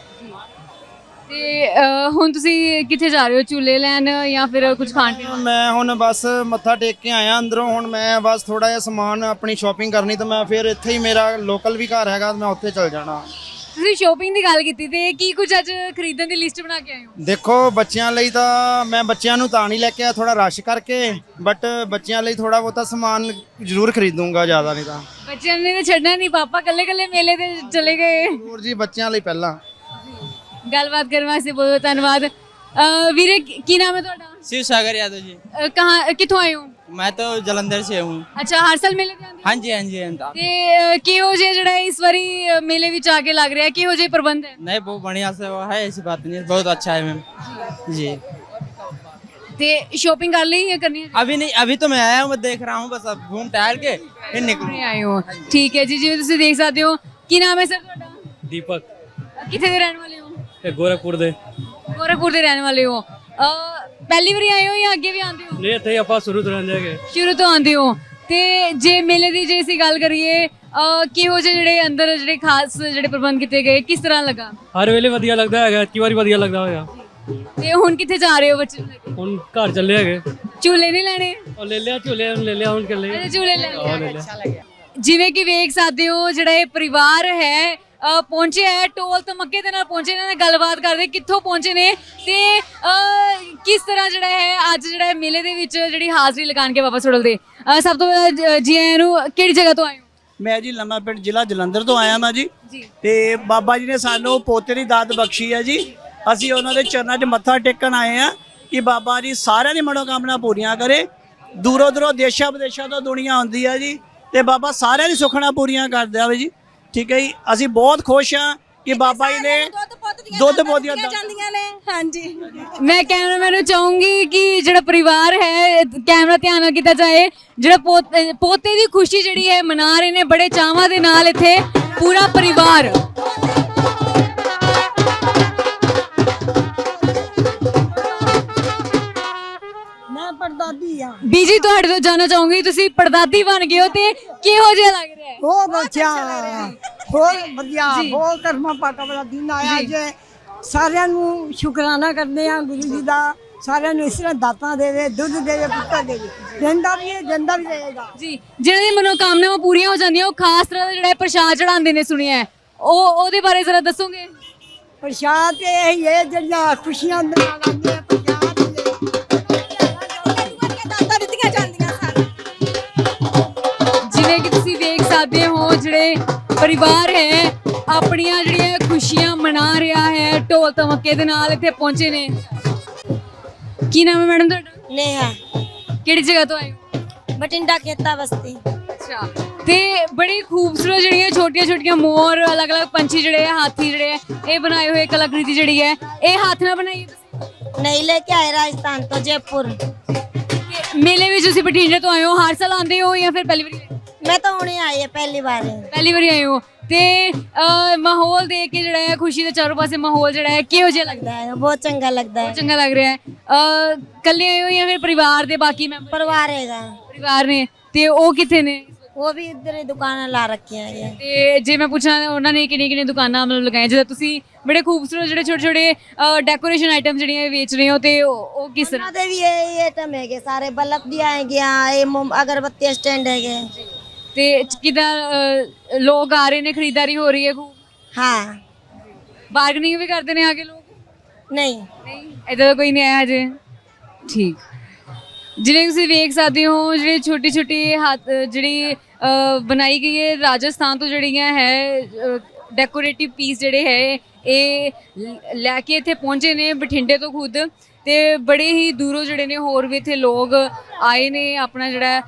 ਤੇ ਅਹ, ਹੁਣ ਤੁਸੀਂ ਕਿੱਥੇ ਜਾ ਰਹੇ ਹੋ? ਝੂਲੇ ਲੈਣ ਜਾਂ ਫਿਰ ਕੁਝ ਖਾਣ ਪੀਣ? ਮੈਂ ਹੁਣ ਬਸ ਮੱਥਾ ਟੇਕ ਕੇ ਆਇਆ ਅੰਦਰੋਂ ਹੁਣ ਮੈਂ ਬਸ ਥੋੜਾ ਜਿਹਾ ਸਮਾਨ ਆਪਣੀ ਸ਼ਾਪਿੰਗ ਕਰਨੀ ਤਾਂ ਮੈਂ ਫਿਰ ਇੱਥੇ ਹੀ ਮੇਰਾ ਲੋਕਲ ਵੀ ਘਰ ਹੈਗਾ ਮੈਂ ਉੱਥੇ ਚਲ ਜਾਣਾ। ਤੁਸੀਂ ਸ਼ੋਪਿੰਗ ਦੀ ਗੱਲ ਕੀਤੀ ਤੇ ਕੀ ਕੁਝ ਅੱਜ ਖਰੀਦਣ ਦੀ ਲਿਸਟ ਬਣਾ ਕੇ ਆਏ ਹੋ ਦੇਖੋ ਬੱਚਿਆਂ ਲਈ ਤਾਂ ਮੈਂ ਬੱਚਿਆਂ ਨੂੰ ਤਾਂ ਨਹੀਂ ਲੈ ਕੇ ਆਇਆ ਥੋੜਾ ਰਸ਼ ਕਰਕੇ ਬਟ ਬੱਚਿਆਂ ਲਈ ਥੋੜਾ ਬਹੁਤਾ ਸਮਾਨ ਜ਼ਰੂਰ ਖਰੀਦੂੰਗਾ ਜ਼ਿਆਦਾ ਨਹੀਂ ਤਾਂ ਬੱਚਿਆਂ ਨੇ ਤਾਂ ਛੱਡਣਾ ਨਹੀਂ ਪਾਪਾ ਕੱਲੇ ਕੱਲੇ ਮੇਲੇ ਤੇ ਚਲੇ ਗਏ ਜ਼ਰੂਰ ਜੀ ਬੱਚਿਆਂ ਲਈ ਪਹਿਲਾਂ ਗੱਲਬਾਤ ਕਰਨ ਵਾਸਤੇ ਬਹੁਤ ਬਹੁਤ ਧੰਨਵਾਦ ਅਹ, ਵੀਰੇ ਕੀ ਕੀ ਨਾਮ ਹੈ ਤੁਹਾਡਾ शिव सागर यादव जी ਅਹ, ਕਹਾਂ ਕਿੱਥੋਂ ਆਏ ਹੋ मैं तो जलंधर से हूँ ਅੱਛਾ ਹਰ ਸਾਲ ਮੇਲੇ ਤੇ ਆਉਂਦੇ ਹੋ? हाँ जी हाँ जी हाँ ਤੇ ਅਹ, ਕਿਹੋ ਜਿਹਾ ਜਿਹੜਾ ਇਸ ਵਾਰੀ ਅਹ, ਮੇਲੇ ਵਿੱਚ ਆ ਕੇ ਲੱਗ ਰਿਹਾ ਕਿਹੋ ਜਿਹੇ ਪ੍ਰਬੰਧ ਹੈ नहीं बहुत बढ़िया से वो है ऐसी बात नहीं है बहुत अच्छा है मैम जी ਤੇ ਸ਼ੋਪਿੰਗ ਕਰ ਲਈ ਜਾਂ ਕਰਨੀ ਹੈ अभी नहीं अभी तो मैं आया हूँ मैं देख रहा हूँ बस अब घूम टहल के फिर निकलूँ ਨਹੀਂ ਆਏ ਹੋ ਠੀਕ ਹੈ ਜੀ ਜਿਵੇਂ ਤੁਸੀਂ ਦੇਖ ਸਕਦੇ ਹੋ ਕੀ ਨਾਮ ਹੈ ਸਰ ਤੁਹਾਡਾ ਦੀਪਕ ਅਹ, ਕਿੱਥੇ ਦੇ ਰਹਿਣ ਵਾਲੇ ਹੋ ਇਹ ਗੋਰਖਪੁਰ ਦੇ ਗੋਰਖਪੁਰ ਦੇ ਰਹਿਣ ਵਾਲੇ ਹੋ ਅਹ, ਪਹਿਲੀ ਵਾਰੀ ਆਏ ਹੋ ਜਾਂ ਅੱਗੇ ਵੀ ਆਉਂਦੇ ਹੋ? ਨਹੀਂ ਇੱਥੇ ਹੀ ਆਪਾਂ ਸ਼ੁਰੂ ਤੋਂ ਰਹਿੰਦੇ ਹੈਗੇ। ਸ਼ੁਰੂ ਤੋਂ ਆਉਂਦੇ ਹੋ। ਤੇ ਜੇ ਮੇਲੇ ਦੀ ਜੇ ਅਸੀਂ ਗੱਲ ਕਰੀਏ ਅਹ, ਕਿਹੋ ਜਿਹੇ ਜਿਹੜੇ ਅੰਦਰ ਜਿਹੜੇ ਖਾਸ ਜਿਹੜੇ ਪ੍ਰਬੰਧ ਕੀਤੇ ਗਏ ਕਿਸ ਤਰ੍ਹਾਂ ਲੱਗਾ? ਹਰ ਵੇਲੇ ਵਧੀਆ ਲੱਗਦਾ ਹੈਗਾ ਕੀ ਵਾਰੀ ਵਧੀਆ ਲੱਗਦਾ ਹੋਇਆ। ਤੇ ਹੁਣ ਕਿੱਥੇ ਜਾ ਰਹੇ ਹੋ ਬੱਚੇ ਨੂੰ ਲੈ ਕੇ? ਹੁਣ ਘਰ ਚੱਲੇ ਹੈਗੇ। ਝੂਲੇ ਨਹੀਂ ਲੈਣੇ? ਉਹ ਲੈ ਲਿਆ ਝੂਲੇ ਹੁਣ ਲੈ ਲਿਆ ਹੁਣ ਕਰ ਅੱਛਾ, ਝੂਲੇ ਲੈ ਲਿਆ। ਜਿਵੇਂ ਕਿ ਵੇਖ ਸਕਦੇ ਹੋ ਜਿਹੜਾ ਇਹ ਪਰਿਵਾਰ ਹੈ ਅਹ, ਪਹੁੰਚਿਆ ਹੈ ਟੋਲ ਤਮੱਕੇ ਦੇ ਨਾਲ ਪਹੁੰਚੇ ਇਹਨਾਂ ਨਾਲ ਗੱਲਬਾਤ ਕਰਦੇ ਕਿੱਥੋਂ ਪਹੁੰਚੇ ਨੇ ਤੇ ਕਿਸ ਤਰ੍ਹਾਂ ਜਿਹੜਾ ਹੈ ਅੱਜ ਜਿਹੜਾ ਹੈ ਮੇਲੇ ਦੇ ਵਿੱਚ ਜਿਹੜੀ ਹਾਜ਼ਰੀ ਲਗਾਣ ਕੇ ਵਾਪਸ ਉੜਲਦੇ ਅਹ, ਸਭ ਤੋਂ ਪਹਿਲਾਂ ਜ- ਜੀ ਆਇਆਂ ਨੂੰ ਕਿਹੜੀ ਜਗ੍ਹਾ ਤੋਂ ਆਏ ਹੋ? ਮੈਂ ਜੀ ਲੰਮਾ ਪਿੰਡ ਜ਼ਿਲ੍ਹਾ ਜਲੰਧਰ ਤੋਂ ਆਇਆ ਮੈਂ ਜੀ। ਜੀ। ਤੇ ਬਾਬਾ ਜੀ ਨੇ ਸਾਨੂੰ ਪੋਤੇ ਦੀ ਦਾਤ ਬਖਸ਼ੀ ਹੈ ਜੀ। ਅਸੀਂ ਉਹਨਾਂ ਦੇ ਚਰਨਾਂ 'ਚ ਮੱਥਾ ਟੇਕਣ ਆਏ ਆ ਕਿ ਬਾਬਾ ਜੀ ਸਾਰਿਆਂ ਦੀ ਮਨੋਕਾਮਨਾ ਪੂਰੀਆਂ ਕਰੇ। ਦੂਰੋਂ ਦੂਰੋਂ ਦੇਸ਼ਾਂ ਵਿਦੇਸ਼ਾਂ ਤੋਂ ਦੁਨੀਆ ਆਉਂਦੀ ਹੈ ਜੀ ਤੇ ਬਾਬਾ ਸਾਰਿਆਂ ਦੀ ਸੁਖਣਾ ਪੂਰੀਆਂ ਕਰਦਾ ਵੇ ਜੀ। ਠੀਕ ਹੈ ਜੀ? ਅਸੀਂ ਬਹੁਤ ਖੁਸ਼ ਹਾਂ ਕਿ ਬਾਬਾ ਜੀ ਨੇ ਦੁੱਧ ਪੋਦੀਆਂ ਜਾਂਦੀਆਂ ਨੇ। ਹਾਂਜੀ। ਮੈਂ ਕੈਮਰਾਮੈਨ ਨੂੰ ਚਾਹੂੰਗੀ ਕਿ ਜਿਹੜਾ ਪਰਿਵਾਰ ਹੈ ਕੈਮਰਾ ਧਿਆਨ ਨਾਲ ਕੀਤਾ ਜਾਏ ਜਿਹੜਾ ਪੋਤੇ ਦੀ ਖੁਸ਼ੀ ਜਿਹੜੀ ਹੈ ਮਨਾ ਰਹੇ ਨੇ ਬੜੇ ਚਾਵਾਂ ਦੇ ਨਾਲ ਇੱਥੇ ਪੂਰਾ ਪਰਿਵਾਰ। ਆ। ਬੀਜੀ ਤੁਹਾਡੇ ਤੋਂ ਜਾਨਣਾ ਚਾਹੂੰਗੀ ਤੁਸੀਂ ਪੜਦਾਦੀ ਬਣ ਗਏ ਹੋ ਤੇ ਕਿਹੋ ਜਿਹਾ ਲੱਗ ਰਿਹਾ ਹੈ? ਬਹੁਤ ਅੱਛਾ। ਬਹੁਤ ਵਧੀਆ ਬਹੁਤ ਕਰਮਾ ਪਾਤਾ ਵਾਲਾ ਦਿਨ ਆਇਆ ਜੇ। ਸਾਰਿਆਂ ਨੂੰ ਸ਼ੁਕਰਾਨਾ ਕਰਦੇ ਆ ਗੁਰੂ ਜੀ ਦਾ। ਸਾਰਿਆਂ ਨੂੰ ਇਸ ਤਰ੍ਹਾਂ ਦਾਤਾਂ ਦੇਵੇ ਦੁੱਧ ਦੇਵੇ ਪੁੱਤਰ ਦੇਵੇ ਦਿੰਦਾ ਵੀ ਹੈ ਦਿੰਦਾ ਵੀ ਰਹੇਗਾ। ਜੀ ਜਿਹਨਾਂ ਦੀ ਮਨੋਕਾਮਨਾਵਾਂ ਪੂਰੀਆਂ ਹੋ ਜਾਂਦੀਆਂ ਉਹ ਖਾਸ ਤਰ੍ਹਾਂ ਦਾ ਜਿਹੜਾ ਪ੍ਰਸ਼ਾਦ ਚੜਾਉਂਦੇ ਨੇ ਸੁਣਿਆ ਹੈ। ਉਹ ਉਹਦੇ ਬਾਰੇ ਜ਼ਰਾ ਦੱਸੋਗੇ? ਪ੍ਰਸ਼ਾਦ ਇਹ ਹੈ ਜਿਹੜੀਆਂ ਖੁਸ਼ੀਆਂ ਨਾਲ ਆਉਂਦੀਆਂ ਜਿਵੇਂ ਕਿ ਤੁਸੀਂ ਦੇਖ ਸਕਦੇ ਹੋ ਜਿਹੜੇ ਪਰਿਵਾਰ ਹੈ ਆਪਣੀਆਂ ਜਿਹੜੀਆਂ ਖੁਸ਼ੀਆਂ ਮਨਾ ਰਿਹਾ ਹੈ ਢੋਲ ਧਮਕੇ ਦੇ ਨਾਲ ਇੱਥੇ ਪਹੁੰਚੇ ਨੇ। ਕੀ ਨਾਮ ਹੈ ਮੈਡਮ ਤੁਹਾਡਾ? ਨੇਹਾ। ਕਿਹੜੀ ਜਗ੍ਹਾ ਤੋਂ ਆਏ ਹੋ? ਬਟਿੰਡਾ ਖੇਤਾ ਬਸਤੀ ਅੱਛਾ। ਤੇ ਬੜੀ ਖੂਬਸੂਰਤ ਜਿਹੜੀਆਂ ਛੋਟੀਆਂ ਛੋਟੀਆਂ ਮੋਰ ਅਲੱਗ-ਅਲੱਗ ਪੰਛੀ ਜਿਹੜੇ ਆ ਹਾਥੀ ਜਿਹੜੇ ਆ ਇਹ ਬਣਾਏ ਹੋਏ ਕਲਾਕ੍ਰਿਤੀ ਜਿਹੜੀ ਹੈ ਇਹ ਹੱਥ ਨਾਲ ਬਣਾਈ ਹੈ ਤੁਸੀਂ? ਨਹੀਂ ਲੈ ਕੇ ਆਏ ਰਾਜਸਥਾਨ ਤੋਂ ਜੈਪੁਰ। ਮੇਲੇ ਵਿੱਚ ਤੁਸੀਂ ਬਠਿੰਡੇ ਤੋਂ ਆਏ ਹੋ ਹਰ ਸਾਲ ਆਉਂਦੇ ਹੋ ਜਾਂ ਫਿਰ ਪਹਿਲੀ ਵਾਰੀ? ਮੈਂ ਤਾਂ ਹੁਣੇ ਆਈ ਆ ਪਹਿਲੀ ਵਾਰ ਪਹਿਲੀ ਵਾਰੀ ਆਏ ਹੋ। ਤੇ ਮਾਹੌਲ ਦੇਖ ਕੇ ਜਿਹੜਾ ਹੈ ਖੁਸ਼ੀ ਦੇ ਚਾਰੋਂ ਪਾਸੇ ਮਾਹੌਲ ਜਿਹੜਾ ਹੈ ਕਿਹੋ ਜਿਹਾ ਲੱਗਦਾ ਹੈ? ਬਹੁਤ ਚੰਗਾ ਲੱਗਦਾ ਹੈ। ਚੰਗਾ ਲੱਗ ਰਿਹਾ ਹੈ। ਅਹ, ਇਕੱਲੇ ਆਏ ਹੋ ਜਾਂ ਫਿਰ ਪਰਿਵਾਰ ਦੇ ਬਾਕੀ ਮੈਂਬਰ? ਪਰਿਵਾਰ ਹੈਗਾ। ਪਰਿਵਾਰ ਨੇ। ਤੇ ਉਹ ਕਿੱਥੇ ਨੇ? ਉਹ ਵੀ ਇੱਧਰ ਹੀ ਦੁਕਾਨਾਂ ਲਾ ਰੱਖੀਆਂ ਹੈਗੀਆਂ। ਤੇ ਜੇ ਮੈਂ ਪੁੱਛਾਂ ਤਾਂ ਉਹਨਾਂ ਨੇ ਕਿਹੜੀਆਂ ਕਿਹੜੀਆਂ ਦੁਕਾਨਾਂ ਮਤਲਬ ਲਗਾਈਆਂ? ਜਿਹਦਾ ਤੁਸੀਂ ਬੜੇ ਖੂਬਸੂਰਤ ਜਿਹੜੇ ਛੋਟੇ ਛੋਟੇ ਡੈਕੋਰੇਸ਼ਨ ਆਈਟਮ ਜਿਹੜੀਆਂ ਵੇਚ ਰਹੇ ਹੋ ਤੇ ਉਹ ਉਹ ਕਿਸ ਤਰ੍ਹਾਂ? ਦੇ ਵੀ ਇਹ ਆਈਟਮ ਹੈਗੇ ਸਾਰੇ ਬਲਬ ਦੀਆਂ ਹੈਗੀਆਂ ਇਹ ਅਗਰਬੱਤੀ ਸਟੈਂਡ ਹੈਗੇ। ਤੇ ਕਿਦਾਂ ਲੋਕ ਆ ਰਹੇ ਨੇ ਖਰੀਦਦਾਰੀ ਹੋ ਰਹੀ ਹੈ ਖੂਬ? हाँ ਬਾਰਗਨਿੰਗ ਵੀ ਕਰਦੇ ਨੇ ਆਗੇ ਲੋਕ? ਨਹੀਂ। ਨਹੀਂ? ਇਦਾਂ ਦਾ ਕੋਈ ਨਹੀਂ ਆਇਆ ਹਜੇ। ਠੀਕ। ਜਿਵੇਂ ਤੁਸੀਂ ਵੇਖ ਸਕਦੇ ਹੋ ਜਿਹੜੇ ਛੋਟੀ ਛੋਟੀ ਹੱਥ ਜਿਹੜੀ ਅ, ਬਣਾਈ ਗਈ ਹੈ ਰਾਜਸਥਾਨ ਤੋਂ ਜਿਹੜੀਆਂ ਹੈ ਡੈਕੋਰੇਟਿਵ ਪੀਸ ਜਿਹੜੇ ਹੈ ਇਹ ਲ- ਲੈ ਕੇ ਇੱਥੇ ਪਹੁੰਚੇ ਨੇ ਬਠਿੰਡੇ ਤੋਂ ਖੁਦ। ਤੇ ਬੜੇ ਹੀ ਦੂਰੋਂ ਜਿਹੜੇ ਨੇ ਹੋਰ ਵੀ ਇੱਥੇ ਲੋਕ ਆਏ ਨੇ ਆਪਣਾ ਜਿਹੜਾ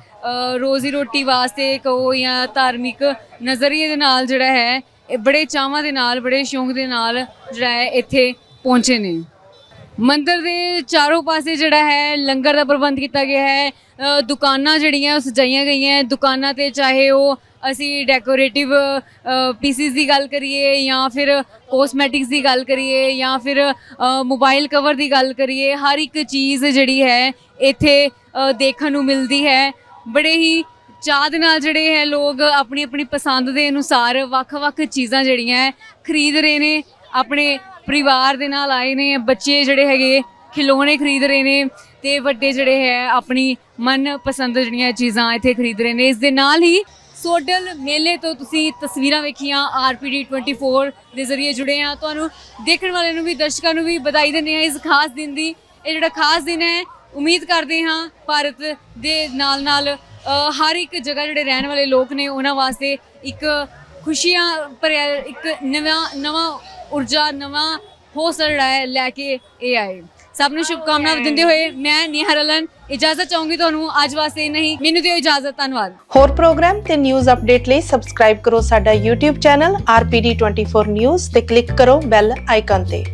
ਰੋਜ਼ੀ ਰੋਟੀ ਵਾਸਤੇ ਕਹੋ ਜਾਂ ਧਾਰਮਿਕ ਨਜ਼ਰੀਏ ਦੇ ਨਾਲ ਜਿਹੜਾ ਹੈ, ਇਹ ਬੜੇ ਚਾਵਾਂ ਦੇ ਨਾਲ, ਬੜੇ ਸ਼ੌਂਕ ਦੇ ਨਾਲ ਜਿਹੜਾ ਹੈ ਇੱਥੇ ਪਹੁੰਚੇ ਨੇ। ਮੰਦਰ ਦੇ ਚਾਰੋਂ ਪਾਸੇ ਜਿਹੜਾ ਹੈ ਲੰਗਰ ਦਾ ਪ੍ਰਬੰਧ ਕੀਤਾ ਗਿਆ ਹੈ। ਦੁਕਾਨਾਂ ਜਿਹੜੀਆਂ ਉਹ ਸਜਾਈਆਂ ਗਈਆਂ ਦੁਕਾਨਾਂ ਤੇ ਚਾਹੇ ਉਹ ਅਸੀਂ ਡੈਕੋਰੇਟਿਵ ਪੀਸਿਸ ਦੀ ਗੱਲ ਕਰੀਏ ਜਾਂ ਫਿਰ ਕੋਸਮੈਟਿਕਸ ਦੀ ਗੱਲ ਕਰੀਏ ਜਾਂ ਫਿਰ ਮੋਬਾਈਲ ਕਵਰ ਦੀ ਗੱਲ ਕਰੀਏ, ਹਰ ਇੱਕ ਚੀਜ਼ ਜਿਹੜੀ ਹੈ ਇੱਥੇ ਦੇਖਣ ਨੂੰ ਮਿਲਦੀ ਹੈ। ਬੜੇ ਹੀ ਚਾਹ ਦੇ ਨਾਲ ਜਿਹੜੇ ਹੈ ਲੋਕ ਆਪਣੀ ਆਪਣੀ ਪਸੰਦ ਦੇ ਅਨੁਸਾਰ ਵੱਖ-ਵੱਖ ਚੀਜ਼ਾਂ ਜਿਹੜੀਆਂ ਹੈ ਖਰੀਦ ਰਹੇ ਨੇ। ਆਪਣੇ ਪਰਿਵਾਰ ਦੇ ਨਾਲ ਆਏ ਨੇ, ਬੱਚੇ ਜਿਹੜੇ ਹੈਗੇ ਖਿਡੌਣੇ ਖਰੀਦ ਰਹੇ ਨੇ ਤੇ ਵੱਡੇ ਜਿਹੜੇ ਹੈ ਆਪਣੀ ਮਨ ਪਸੰਦ ਜਿਹੜੀਆਂ ਚੀਜ਼ਾਂ ਇੱਥੇ ਖਰੀਦ ਰਹੇ ਨੇ। ਇਸ ਦੇ ਨਾਲ ਹੀ ਸੋਡਲ ਮੇਲੇ ਤੋਂ ਤੁਸੀਂ ਤਸਵੀਰਾਂ ਵੇਖੀਆਂ, ਆਰਪੀਡੀ 24 ਦੇ ਜ਼ਰੀਏ ਜੁੜੇ ਆ ਤੁਹਾਨੂੰ ਦੇਖਣ ਵਾਲਿਆਂ ਨੂੰ ਵੀ, ਦਰਸ਼ਕਾਂ ਨੂੰ ਵੀ ਵਧਾਈ ਦਿੰਦੇ ਆ ਇਸ ਖਾਸ ਦਿਨ ਦੀ। ਇਹ ਜਿਹੜਾ ਖਾਸ ਦਿਨ ਹੈ, ਉਮੀਦ ਕਰਦੇ ਹਾਂ ਭਾਰਤ ਦੇ ਨਾਲ ਨਾਲ ਹਰ ਇੱਕ ਜਗ੍ਹਾ ਜਿਹੜੇ ਰਹਿਣ ਵਾਲੇ ਲੋਕ ਨੇ, ਉਹਨਾਂ ਵਾਸਤੇ ਇੱਕ ਖੁਸ਼ੀਆਂ ਭਰਿਆ, ਇੱਕ ਨਵਾਂ ਨਵਾਂ ਊਰਜਾ, ਨਵਾਂ ਹੌਸਲਾ ਜਿਹੜਾ ਹੈ ਲੈ ਕੇ ਇਹ ਆਏ। ਸਭ ਨੂੰ ਸ਼ੁਭਕਾਮਨਾਵਾਂ ਦਿੰਦੇ ਹੋਏ ਮੈਂ, ਨੀਹਾ ਰਲਨ ਇਜਾਜ਼ਤ ਚਾਹੂੰਗੀ ਤੁਹਾਨੂੰ, ਅੱਜ ਵਾਸਤੇ ਨਹੀਂ, ਮੈਨੂੰ ਦਿਓ ਇਜਾਜ਼ਤ, ਧੰਨਵਾਦ। ਹੋਰ ਪ੍ਰੋਗਰਾਮ ਤੇ ਨਿਊਜ਼ ਅਪਡੇਟ ਲਈ ਸਬਸਕ੍ਰਾਈਬ ਕਰੋ ਸਾਡਾ YouTube ਚੈਨਲ RPD24 News ਤੇ ਕਲਿੱਕ ਕਰੋ ਬੈਲ ਆਈਕਨ ਤੇ।